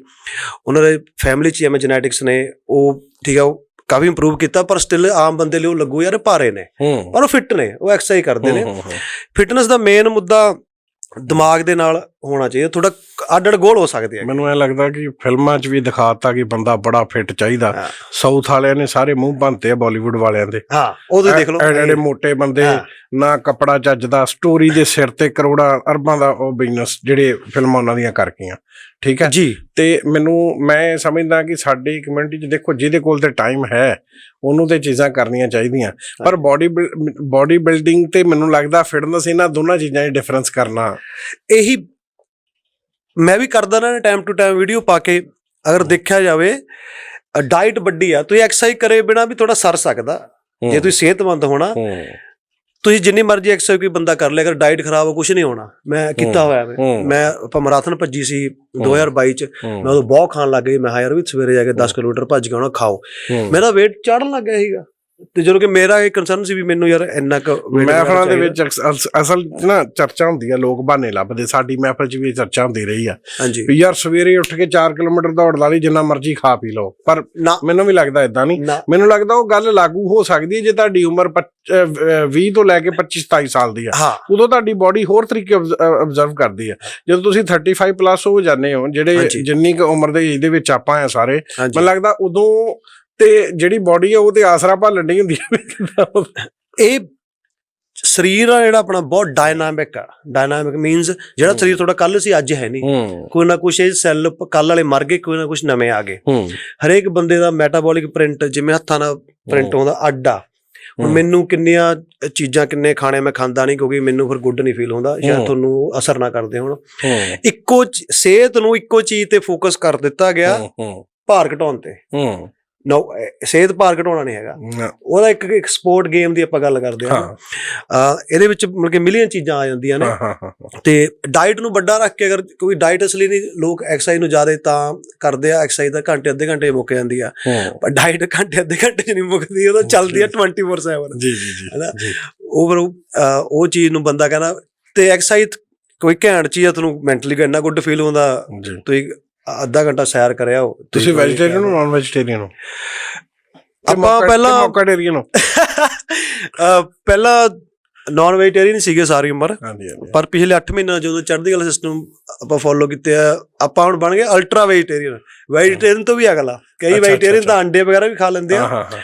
ਉਹਨਾਂ ਦੇ ਫੈਮਿਲੀ 'ਚ ਐਵੇਂ ਜੈਨੇਟਿਕਸ ਨੇ ਉਹ ਠੀਕ ਆ ਉਹ ਕਾਫੀ ਇੰਪਰੂਵ ਕੀਤਾ ਪਰ ਸਟਿਲ ਆਮ ਬੰਦੇ ਲਈ ਉਹ ਲੱਗੂ ਯਾਰ ਭਾਰੇ ਨੇ। ਪਰ ਉਹ ਫਿੱਟ ਨੇ ਉਹ ਐਕਸਰਸਾਈਜ਼ ਕਰਦੇ ਨੇ। ਫਿਟਨੈਸ ਦਾ ਮੇਨ ਮੁੱਦਾ ਦਿਮਾਗ ਦੇ ਨਾਲ ਹੋਣਾ ਚਾਹੀਦਾ ਥੋੜਾ ਅੱਡ ਅੱਡ ਗੋਲ ਹੋ ਸਕਦੇ ਆ। ਮੈਨੂੰ ਐ ਲੱਗਦਾ ਕਿ ਫਿਲਮਾਂ 'ਚ ਵੀ ਦਿਖਾਤਾ ਕਿ ਬੰਦਾ ਬੜਾ ਫਿੱਟ ਚਾਹੀਦਾ। ਸਾਊਥ ਵਾਲਿਆਂ ਨੇ ਸਾਰੇ ਮੂੰਹ ਬੰਨਤੇ ਆ ਬਾਲੀਵੁੱਡ ਵਾਲਿਆਂ ਦੇ। ਹਾਂ ਉਹ ਤੁਸੀਂ ਦੇਖ ਲਓ। ਐਡੇ ਮੋਟੇ ਬੰਦੇ। ਨਾ ਕਪੜਾ ਚੱਜਦਾ ਸਟੋਰੀ ਦੇ ਸਿਰ ਤੇ ਕਰੋੜਾਂ ਅਰਬਾਂ ਦਾ ਉਹ ਬਿਜ਼ਨਸ ਜਿਹੜੇ ਫਿਲਮਾਂ ਉਹਨਾਂ ਦੀਆਂ ਕਰ ਗਈਆਂ। ਠੀਕ ਹੈ? ਜੀ। ਤੇ ਮੈਨੂੰ ਮੈਂ ਸਮਝਦਾ ਕਿ ਸਾਡੀ ਕਮਿਊਨਿਟੀ 'ਚ ਦੇਖੋ ਜਿਹਦੇ ਕੋਲ ਤੇ ਟਾਈਮ ਹੈ ਉਹਨੂੰ ਤੇ ਚੀਜ਼ਾਂ ਕਰਨੀਆਂ ਚਾਹੀਦੀਆਂ। ਪਰ ਬਾਡੀ ਬਾਡੀ ਬਿਲਡਿੰਗ ਤੇ ਮੈਨੂੰ ਲੱਗਦਾ ਫਿਟਨੈਸ ਇਹਨਾਂ ਦੋਨਾਂ ਚੀਜ਼ਾਂ 'ਚ ਡਿਫਰੈਂਸ ਕਰਨਾ। ਇਹੀ ਮੈਂ ਵੀ ਕਰਦਾ ਨਾ ਟਾਈਮ ਟੂ ਟਾਈਮ ਵੀਡੀਓ ਪਾ ਕੇ ਅਗਰ ਦੇਖਿਆ ਜਾਵੇ ਡਾਈਟ ਵੱਡੀ ਆ ਤੁਸੀਂ ਐਕਸਰਸਾਈਜ਼ ਕਰੇ ਬਿਨਾ ਵੀ ਥੋੜਾ ਸਰ ਸਕਦਾ। ਜੇ ਤੁਸੀਂ ਸਿਹਤਮੰਦ ਹੋਣਾ ਤੁਸੀਂ ਜਿੰਨੀ ਮਰਜ਼ੀ ਐਕਸਰਸਾਈਜ਼ ਕੋਈ ਬੰਦਾ ਕਰ ਲੇ ਅਗਰ ਡਾਈਟ ਖਰਾਬ ਹੋ ਕੁਝ ਨਹੀਂ ਹੋਣਾ। ਮੈਂ ਕੀਤਾ ਹੋਇਆ ਮੈਂ ਆਪਾਂ ਮੈਰਾਥਨ ਭੱਜੀ ਸੀ 2022 ਚ। ਮੈਂ ਉਦੋਂ ਬਹੁਤ ਖਾਣ ਲੱਗ ਗਈ। ਮੈਂ ਹਾਂ ਯਾਰ ਵੀ ਸਵੇਰੇ ਜਾ ਕੇ 10 ਕਿਲੋਮੀਟਰ ਭੱਜ ਕੇ ਆਉਣਾ ਖਾਓ। ਮੇਰਾ weight ਚੜਨ ਲੱਗ ਗਿਆ ਸੀਗਾ। ਤੇ ਜਦੋਂ ਕਿ ਮੇਰਾ ਇਹ ਕੰਸਰਨ ਸੀ ਵੀ ਮੈਨੂੰ ਯਾਰ ਇੰਨਾ ਕੁ weight ਮਹਿਫਲਾਂ ਦੇ। ਵਿੱਚ ਅਕਸ- ਅਸ- ਅਸਲ 'ਚ ਨਾ ਚਰਚਾ ਹੁੰਦੀ ਆ ਲੋਕ ਬਹਾਨੇ ਲੱਭਦੇ ਸਾਡੀ ਮਹਿਫਲ 'ਚ ਵੀ ਇਹ ਚਰਚਾ ਹੁੰਦੀ ਰਹੀ ਆ। ਹਾਂਜੀ। ਵੀ ਯਾਰ ਸਵੇਰੇ ਉੱਠ ਕੇ 4 ਕਿਲੋਮੀਟਰ ਦੌੜ ਲਾ ਲਈ ਜਿੰਨਾ ਮਰਜ਼ੀ ਖਾ ਪੀ ਲਓ ਪਰ ਨਾ। ਮੈਨੂੰ ਵੀ ਲੱਗਦਾ ਇਦਾਂ ਨਹੀਂ। ਨਾ। ਮੈਨੂੰ ਲੱਗਦਾ ਉਹ ਗੱਲ ਲਾਗੂ ਹੋ ਸਕਦੀ ਹੈ ਜੇ ਤੁਹਾਡੀ ਉਮਰ ਪੱਚ- ਅਹ, ਅਹ, 20 ਤੋਂ ਲੈ ਕੇ 25 27 ਸਾਲ ਦੀ ਆ। ਹਾਂ। ਉਦੋਂ ਤੁਹਾਡੀ ਬਾਡੀ ਹੋਰ ਤਰੀਕੇ ਆਬਜ਼ਰਵ ਕਰਦੀ ਹੈ ਜਦੋਂ ਤੁਸੀਂ 35 ਪਲੱਸ ਹੋ ਜਾਂਦੇ ਹੋ ਜਿਹੜੇ ਹਾਂਜੀ। ਜਿੰਨੀ ਕੁ ਉਮਰ ਦੇ ਏਜ ਦੇ ਵਿੱਚ ਆਪਾਂ ਆ ਸਾਰੇ ਹਾਂਜੀ। ਮੈਨੂੰ ਲੱਗਦਾ ਉਦੋਂ ਤੇ ਜਿਹੜੀ ਬਾਡੀ ਆ ਉਹ ਤੇ ਆਸਰਾ ਭਾਲਣ ਨਹੀਂ ਹੁੰਦੀ ਇਹ ਸਰੀਰ ਆ ਜਿਹੜਾ ਆਪਣਾ ਬਹੁਤ ਡਾਇਨਾਮਿਕ ਆ। ਡਾਇਨਾਮਿਕ ਮੀਨਸ ਜਿਹੜਾ। ਸਰੀਰ ਤੁਹਾਡਾ ਕੱਲ ਸੀ ਅੱਜ ਹੈ ਨਹੀਂ। ਕੋਈ ਨਾ ਕੁਛ ਇਹ ਸੈੱਲ ਕੱਲ ਵਾਲੇ ਮਰ ਗਏ ਕੋਈ ਨਾ ਕੁਛ ਨਵੇਂ ਆ ਗਏ। ਹਰੇਕ ਬੰਦੇ ਦਾ ਮੈਟਾਬੋਲਿਕ ਪ੍ਰਿੰਟ ਜਿਵੇਂ ਹੱਥਾਂ ਦਾ ਪ੍ਰਿੰਟ ਆਉਂਦਾ ਅੱਡ ਆ। ਹੁਣ। ਮੈਨੂੰ ਕਿੰਨੀਆਂ ਚੀਜ਼ਾਂ ਕਿੰਨੇ ਖਾਣੇ ਮੈਂ ਖਾਂਦਾ ਨਹੀਂ ਕਿਉਂਕਿ ਮੈਨੂੰ ਫਿਰ ਗੁੱਡ ਨਹੀਂ ਫੀਲ ਹੁੰਦਾ। ਸ਼ਾਇਦ ਹੂੰ। ਤੁਹਾਨੂੰ ਅਸਰ ਨਾ ਕਰਦੇ ਹੁਣ। ਇੱਕੋ ਸਿਹਤ ਨੂੰ ਇੱਕੋ ਚੀਜ਼ ਤੇ ਫੋਕਸ ਕਰ ਦਿੱਤਾ ਗਿਆ। ਭਾਰ ਘਟਾਉਣ ਤੇ। ਹੂੰ। ਨੋ ਇਹ ਸਿਹਤ ਭਾਰ ਘਟਾਉਣਾ ਨਹੀਂ ਹੈਗਾ। ਉਹਦਾ ਇੱਕ ਇੱਕ ਸਪੋਰਟ ਗੇਮ ਦੀ ਆਪਾਂ ਗੱਲ ਕਰਦੇ ਹਾਂ। ਇਹਦੇ ਵਿੱਚ ਮਤਲਬ ਕਿ ਮਿਲੀਅਨ ਚੀਜ਼ਾਂ ਆ ਜਾਂਦੀਆਂ ਨੇ। ਤੇ ਡਾਈਟ ਨੂੰ ਵੱਡਾ ਰੱਖ ਕੇ ਅਗਰ ਕੋਈ ਡਾਈਟ ਅਸਲੀ ਨਹੀਂ ਲੋਕ ਐਕਸਰਸਾਈਜ਼ ਨੂੰ ਜ਼ਿਆਦਾ ਤਾਂ ਕਰਦੇ ਆ। ਐਕਸਰਸਾਈਜ਼ ਦਾ ਘੰਟੇ ਅੱਧੇ ਘੰਟੇ ਮੁੱਕ ਜਾਂਦੀ ਆ। ਪਰ ਡਾਈਟ ਘੰਟੇ ਅੱਧੇ ਘੰਟੇ ਨਹੀਂ ਮੁੱਕਦੀ ਉਹ ਤਾਂ ਚੱਲਦੀ ਆ 24/7 ਜੀ ਜੀ ਜੀ ਹੈਨਾ? ਓਵਰ ਉਹ ਚੀਜ਼ ਨੂੰ ਬੰਦਾ ਕਹਿੰਦਾ ਤੇ ਐਕਸਰਸਾਈਜ਼ ਕੋਈ ਘੈਂਟ ਚੀਜ਼ ਆ ਤੁਹਾਨੂੰ ਮੈਂਟਲੀ ਇੰਨਾ ਗੁੱਡ ਫੀਲ ਹੁੰਦਾ ਤੁਸੀਂ ਅੱਧਾ ਘੰਟਾ ਸੈਰ ਕਰਿਆ ਹੋ ਤੁਸੀਂ ਵੈਜੀਟੇਰੀਅਨ ਹੋ ਨਾਨ ਵੈਜੀਟੇਰੀਅਨ ਹੋ? ਆਪਾਂ ਪਹਿਲਾਂ ਮੌਕਾਟੇਰੀਅਨ ਹੋ ਅਹ ਪਹਿਲਾਂ ਨਾਨ ਵੈਜੀਟੇਰੀਅਨ ਸੀਗੇ ਸਾਰੀ ਉਮਰ। ਪਰ ਪਿਛਲੇ 8 ਮਹੀਨੇ ਜਦੋਂ ਚੜ੍ਹਦੀ ਕਲਾ ਸਿਸਟਮ ਆਪਾਂ ਫੋਲੋ ਕੀਤੇ ਆ ਆਪਾਂ ਹੁਣ ਬਣ ਗਏ ਅਲਟਰਾ ਵੈਜੀਟੇਰੀਅਨ ਵੈਜੀਟੇਰੀਅਨ ਤੋਂ ਵੀ ਅਗਲਾ। ਕਈ ਵੈਜੀਟੇਰੀਅਨ ਤਾਂ ਅੰਡੇ ਵਗੈਰਾ ਵੀ ਖਾ ਲੈਂਦੇ ਹਾਂ ਆ। ਹਾਂ ਹਾਂ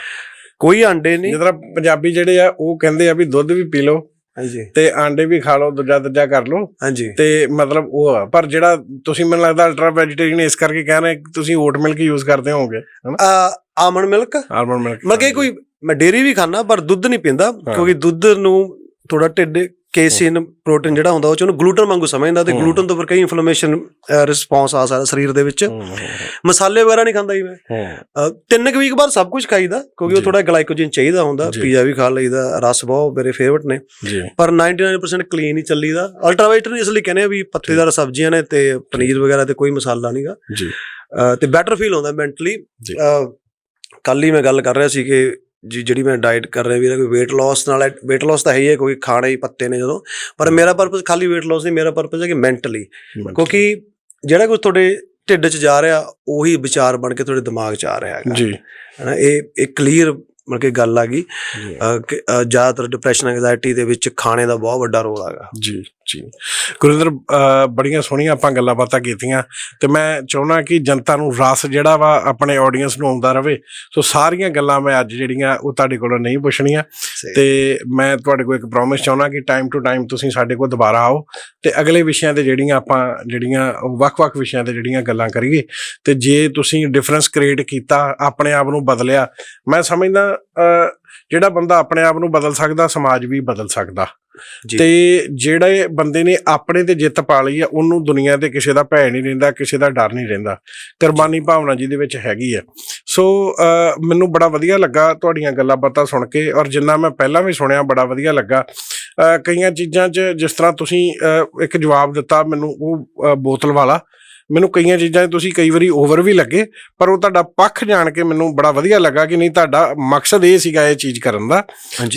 ਕੋਈ ਅੰਡੇ ਨਹੀਂ ਜਿੱਦਾਂ ਪੰਜਾਬੀ ਜਿਹੜੇ ਆ ਉਹ ਕਹਿੰਦੇ ਆ ਵੀ ਦੁੱਧ ਵੀ ਪੀ ਲਓ। ਹਾਂਜੀ। ਤੇ ਆਂਡੇ ਵੀ ਖਾ ਲਓ ਦੂਜਾ ਦੂਜਾ ਕਰ ਲਓ। ਹਾਂਜੀ। ਤੇ ਮਤਲਬ ਉਹ ਆ ਪਰ ਜਿਹੜਾ ਤੁਸੀਂ ਮੈਨੂੰ ਲੱਗਦਾ ਅਲਟਰਾ ਵੈਜੀਟੇਰੀਅਨ ਇਸ ਕਰਕੇ ਕਹਿ ਰਹੇ ਕਿ ਤੁਸੀਂ ਓਟ ਮਿਲਕ ਯੂਜ਼ ਕਰਦੇ ਹੋਵੋਗੇ ਹਨਾ? ਆਮੰਡ ਮਿਲਕ ਆਲਮੰਡ ਮਿਲਕ ਮਤਲਬ ਕਿ ਕੋਈ ਮੈਂ ਡੇਰੀ ਵੀ ਖਾਣਾ ਪਰ ਦੁੱਧ ਨਹੀਂ ਪੀਂਦਾ ਕਿਉਂਕਿ ਦੁੱਧ ਨੂੰ ਥੋੜਾ ਢਿੱਡ ਕੇਸੀਨ ਪ੍ਰੋਟੀਨ ਜਿਹੜਾ ਹੁੰਦਾ ਉਹ ਚ ਉਹਨੂੰ ਗਲੂਟਨ ਵਾਂਗੂ ਸਮਝਦਾ ਤੇ। ਗਲੂਟਨ ਤੋਂ ਫਿਰ ਕਈ ਇਨਫਲੇਮੇਸ਼ਨ ਰਿਸਪੌਂਸ ਆ ਸਕਦਾ ਸਰੀਰ ਦੇ ਵਿੱਚ। ਮਸਾਲੇ ਵਗੈਰਾ ਨਹੀਂ ਖਾਂਦਾ ਜੀ ਮੈਂ। ਤਿੰਨ ਕੁ ਵੀਕ ਬਾਅਦ ਸਭ ਕੁਝ ਖਾਈਦਾ ਕਿਉਂਕਿ ਉਹ। ਥੋੜਾ ਗਲਾਈਕੋਜਨ ਚਾਹੀਦਾ ਹੁੰਦਾ। ਪੀਜ਼ਾ ਵੀ ਖਾ ਲਈਦਾ ਰਸ ਬਹੁਤ ਮੇਰੇ ਫੇਵਰਟ ਨੇ। ਪਰ 99% ਕਲੀਨ ਹੀ ਚੱਲੀਦਾ। ਅਲਟਰਾਵਾਈਟ ਇਸ ਲਈ ਕਹਿੰਦੇ ਆ ਵੀ ਪੱਤੇਦਾਰ ਸਬਜ਼ੀਆਂ ਨੇ ਤੇ ਪਨੀਰ ਵਗੈਰਾ ਤੇ ਕੋਈ ਮਸਾਲਾ ਨਹੀਂਗਾ ਜੀ। ਤੇ ਬੈਟਰ ਫੀਲ ਹੁੰਦਾ ਮੈਂਟਲੀ। ਕੱਲ ਹੀ ਮੈਂ ਗੱਲ ਕਰ ਰਿਹਾ ਸੀ ਕਿ ਜੀ ਜਿਹੜੀ ਮੈਂ ਡਾਈਟ ਕਰ ਰਿਹਾ ਵੀ ਕੋਈ weight loss ਨਾਲ weight loss ਤਾਂ ਹੈ ਹੀ ਹੈ ਕੋਈ ਖਾਣੇ ਹੀ ਪੱਤੇ ਨੇ ਜਦੋਂ। ਪਰ ਮੇਰਾ ਪਰਪਸ ਖਾਲੀ weight loss ਨਹੀਂ ਮੇਰਾ ਪਰਪਸ ਹੈ ਕਿ ਮੈਂਟਲੀ ਕਿਉਂਕਿ ਜਿਹੜਾ ਕੁਝ ਤੁਹਾਡੇ ਢਿੱਡ 'ਚ ਜਾ ਰਿਹਾ ਉਹੀ ਵਿਚਾਰ ਬਣ ਕੇ ਤੁਹਾਡੇ ਦਿਮਾਗ 'ਚ ਆ ਰਿਹਾ ਹੈਗਾ। ਜੀ। ਹਨਾ ਇਹ ਇੱਕ ਕਲੀਅਰ ਮਤਲਬ ਕਿ ਗੱਲ ਆ ਗਈ। ਕਿ, ਜ਼ਿਆਦਾਤਰ ਡਿਪਰੈਸ਼ਨ ਐਂਗਜ਼ਾਇਟੀ ਦੇ ਵਿੱਚ ਖਾਣੇ ਦਾ ਬਹੁਤ ਵੱਡਾ ਰੋਲ ਹੈਗਾ। ਜੀ। ਜੀ। ਗੁਰਿੰਦਰ ਬੜੀਆਂ ਸੋਹਣੀਆਂ ਆਪਾਂ ਗੱਲਾਂ ਬਾਤਾਂ ਕੀਤੀਆਂ ਤੇ ਮੈਂ ਚਾਹੁੰਦਾ ਕਿ ਜਨਤਾ ਨੂੰ ਰਸ ਜਿਹੜਾ ਵਾ ਆਪਣੇ ਆਡੀਅנס ਨੂੰ ਆਉਂਦਾ ਰਵੇ। ਸੋ ਸਾਰੀਆਂ ਗੱਲਾਂ ਮੈਂ ਅੱਜ ਜਿਹੜੀਆਂ ਉਹ ਤੁਹਾਡੇ ਕੋਲੋਂ ਨਹੀਂ ਪੁੱਛਣੀਆਂ ਤੇ ਮੈਂ ਤੁਹਾਡੇ ਕੋਲ ਇੱਕ ਪ੍ਰੋਮਿਸ ਚਾਹੁੰਦਾ ਕਿ ਟਾਈਮ ਟੂ ਟਾਈਮ ਤੁਸੀਂ ਸਾਡੇ ਕੋਲ ਦੁਬਾਰਾ ਆਓ ਤੇ ਅਗਲੇ ਵਿਸ਼ਿਆਂ ਤੇ ਜਿਹੜੀਆਂ ਆਪਾਂ ਜਿਹੜੀਆਂ ਵੱਖ-ਵੱਖ ਵਿਸ਼ਿਆਂ ਤੇ ਜਿਹੜੀਆਂ ਗੱਲਾਂ ਕਰੀਏ ਤੇ ਜੇ ਤੁਸੀਂ ਡਿਫਰੈਂਸ ਕ੍ਰੀਏਟ ਕੀਤਾ ਆਪਣੇ ਆਪ ਨੂੰ ਬਦਲਿਆ ਮੈਂ ਸਮਝਦਾ ਜਿਹੜਾ ਬੰਦਾ ਆਪਣੇ ਆਪ ਨੂੰ ਬਦਲ ਸਕਦਾ ਸਮਾਜ ਵੀ ਬਦਲ ਸਕਦਾ। ਤੇ ਜਿਹੜੇ ਬੰਦੇ ਨੇ ਆਪਣੇ ਤੇ ਜਿੱਤ ਪਾ ਲਈ ਆ ਉਹਨੂੰ ਦੁਨੀਆ ਤੇ ਕਿਸੇ ਦਾ ਭੈ ਨਹੀਂ ਰਹਿੰਦਾ ਕਿਸੇ ਦਾ ਡਰ ਨਹੀਂ ਰਹਿੰਦਾ। ਕੁਰਬਾਨੀ ਭਾਵਨਾ ਜਿਹਦੇ ਵਿੱਚ ਹੈਗੀ ਆ। ਸੋ ਅਹ, ਮੈਨੂੰ ਬੜਾ ਵਧੀਆ ਲੱਗਾ ਤੁਹਾਡੀਆਂ ਗੱਲਾਂ ਬਾਤਾਂ ਸੁਣ ਕੇ ਔਰ ਜਿੰਨਾ ਮੈਂ ਪਹਿਲਾਂ ਵੀ ਸੁਣਿਆ ਬੜਾ ਵਧੀਆ ਲੱਗਾ। ਅਹ, ਕਈਆਂ ਚੀਜ਼ਾਂ 'ਚ ਜਿਸ ਤਰ੍ਹਾਂ ਤੁਸੀਂ ਅਹ, ਇੱਕ ਜਵਾਬ ਦਿੱਤਾ ਮੈਨੂੰ ਉਹ ਬੋਤਲ ਵਾਲਾ। ਮੈਨੂੰ ਕਈਆਂ ਚੀਜ਼ਾਂ ਤੁਸੀਂ ਕਈ ਵਾਰੀ ਓਵਰ ਵੀ ਲੱਗੇ ਪਰ ਉਹ ਤੁਹਾਡਾ ਪੱਖ ਜਾਣ ਕੇ ਮੈਨੂੰ ਬੜਾ ਵਧੀਆ ਲੱਗਾ ਕਿ ਨਹੀਂ ਤੁਹਾਡਾ ਮਕਸਦ ਇਹ ਸੀਗਾ ਇਹ ਚੀਜ਼ ਕਰਨ ਦਾ।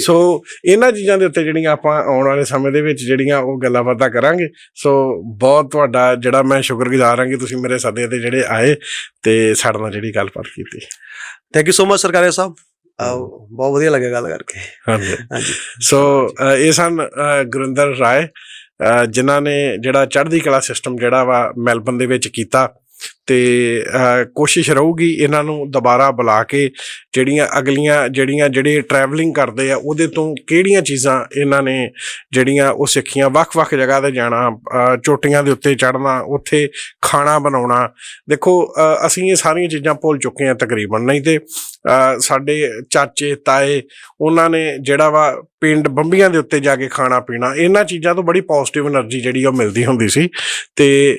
ਸੋ ਇਹਨਾਂ ਚੀਜ਼ਾਂ ਦੇ ਉੱਤੇ ਜਿਹੜੀਆਂ ਆਪਾਂ ਆਉਣ ਵਾਲੇ ਸਮੇਂ ਦੇ ਵਿੱਚ ਜਿਹੜੀਆਂ ਉਹ ਗੱਲਾਂ ਬਾਤਾਂ ਕਰਾਂਗੇ। ਸੋ ਬਹੁਤ ਤੁਹਾਡਾ ਜਿਹੜਾ ਮੈਂ ਸ਼ੁਕਰਗੁਜ਼ਾਰ ਹਾਂ ਕਿ ਤੁਸੀਂ ਮੇਰੇ ਸੱਦੇ ਤੇ ਜਿਹੜੇ ਆਏ ਤੇ ਸਾਡੇ ਨਾਲ ਜਿਹੜੀ ਗੱਲਬਾਤ ਕੀਤੀ। Thank you so much Sarkaria ਸਾਹਿਬ। ਬਹੁਤ ਵਧੀਆ ਲੱਗਿਆ ਗੱਲ ਕਰਕੇ। ਹਾਂਜੀ। ਸੋ ਇਹ ਸਨ ਗੁਰਿੰਦਰ ਰਾਏ। ਜਿਨ੍ਹਾਂ ਨੇ ਜਿਹੜਾ ਚੜ੍ਹਦੀ ਕਲਾ ਸਿਸਟਮ ਜਿਹੜਾ ਵਾ ਮੈਲਬਨ ਦੇ ਵਿੱਚ ਕੀਤਾ ਤੇ ਕੋਸ਼ਿਸ਼ ਰਹੂਗੀ ਇਹਨਾਂ ਨੂੰ ਦੁਬਾਰਾ ਬੁਲਾ ਕੇ ਜਿਹੜੀਆਂ ਅਗਲੀਆਂ ਜਿਹੜੀਆਂ ਜਿਹੜੇ ਟਰੈਵਲਿੰਗ ਕਰਦੇ ਆ ਉਹਦੇ ਤੋਂ ਕਿਹੜੀਆਂ ਚੀਜ਼ਾਂ ਇਹਨਾਂ ਨੇ ਜਿਹੜੀਆਂ ਉਹ ਸਿੱਖੀਆਂ, ਵੱਖ-ਵੱਖ ਜਗ੍ਹਾ ਤੇ ਜਾਣਾ ਚੋਟੀਆਂ ਦੇ ਉੱਤੇ ਚੜ੍ਹਨਾ, ਉੱਥੇ ਖਾਣਾ ਬਣਾਉਣਾ। ਦੇਖੋ ਅਸੀਂ ਇਹ ਸਾਰੀਆਂ ਚੀਜ਼ਾਂ ਭੁੱਲ ਚੁੱਕੇ ਹਾਂ ਤਕਰੀਬਨ, ਨਹੀਂ ਤੇ ਸਾਡੇ ਚਾਚੇ, ਤਾਏ, ਉਹਨਾਂ ਨੇ ਜਿਹੜਾ ਵਾ ਪਿੰਡ ਬੰਬੀਆਂ ਦੇ ਉੱਤੇ ਜਾ ਕੇ ਖਾਣਾ ਪੀਣਾ, ਇਹਨਾਂ ਚੀਜ਼ਾਂ ਤੋਂ ਬੜੀ ਪੋਜ਼ਿਟਿਵ એનર્ਜੀ ਜਿਹੜੀ ਉਹ ਮਿਲਦੀ ਹੁੰਦੀ ਸੀ। ਤੇ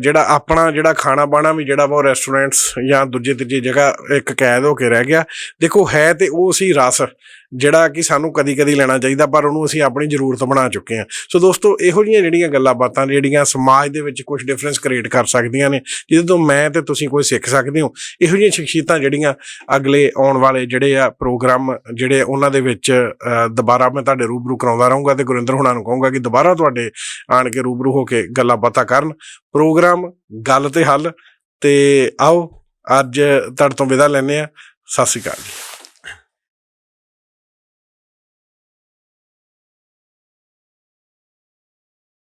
ਜਿਹੜਾ ਆਪਣਾ ਜਿਹੜਾ ਖਾਣਾ ਬਾਣਾ ਵੀ ਜਿਹੜਾ ਉਹ ਰੈਸਟੋਰੈਂਟਸ ਜਾਂ ਦੂਜੇ ਤੀਜੇ ਜਗ੍ਹਾ ਇੱਕ ਕੈਦ ਹੋ ਕੇ ਰਹਿ ਗਿਆ। ਦੇਖੋ, ਹੈ ਤੇ ਉਹ ਸੀ ਰਸ। ਜਿਹੜਾ ਕਿ ਸਾਨੂੰ ਕਦੀ-ਕਦੀ ਲੈਣਾ ਚਾਹੀਦਾ, ਪਰ ਉਹਨੂੰ ਅਸੀਂ ਆਪਣੀ ਜ਼ਰੂਰਤ ਬਣਾ ਚੁੱਕੇ ਹਾਂ। ਸੋ ਦੋਸਤੋ, ਇਹੋ ਜਿਹੀਆਂ ਜਿਹੜੀਆਂ ਗੱਲਾਂ ਬਾਤਾਂ ਜਿਹੜੀਆਂ ਸਮਾਜ ਦੇ ਵਿੱਚ ਕੁਝ ਡਿਫਰੈਂਸ ਕ੍ਰੀਏਟ ਕਰ ਸਕਦੀਆਂ ਨੇ, ਜਿਹਦੇ ਤੋਂ ਮੈਂ ਤੇ ਤੁਸੀਂ ਕੋਈ ਸਿੱਖ ਸਕਦੇ ਹੋ, ਇਹੋ ਜਿਹੀਆਂ ਸ਼ਖਸੀਅਤਾਂ ਜਿਹੜੀਆਂ ਅਗਲੇ ਆਉਣ ਵਾਲੇ ਜਿਹੜੇ ਆ ਪ੍ਰੋਗਰਾਮ, ਜਿਹੜੇ ਉਹਨਾਂ ਦੇ ਵਿੱਚ ਦੁਬਾਰਾ ਮੈਂ ਤੁਹਾਡੇ ਰੂਬਰੂ ਕਰਾਉਂਦਾ ਰਹੂੰਗਾ ਤੇ ਗੁਰਿੰਦਰ ਹੁਣਾਂ ਨੂੰ ਕਹੂੰਗਾ ਕਿ ਦੁਬਾਰਾ ਤੁਹਾਡੇ ਆਣ ਕੇ ਰੂਬਰੂ ਹੋ ਕੇ ਗੱਲਾਂ ਬਾਤਾਂ ਕਰਨ। ਪ੍ਰੋਗਰਾਮ, ਗੱਲ ਤੇ ਹੱਲ ਤੇ ਆਓ, ਅੱਜ ਤੁਹਾਡੇ ਤੋਂ ਵਿਦਾ ਲੈਂਦੇ ਆ ਸਤਿ ਸ਼੍ਰੀ ਅਕਾਲ ਜੀ।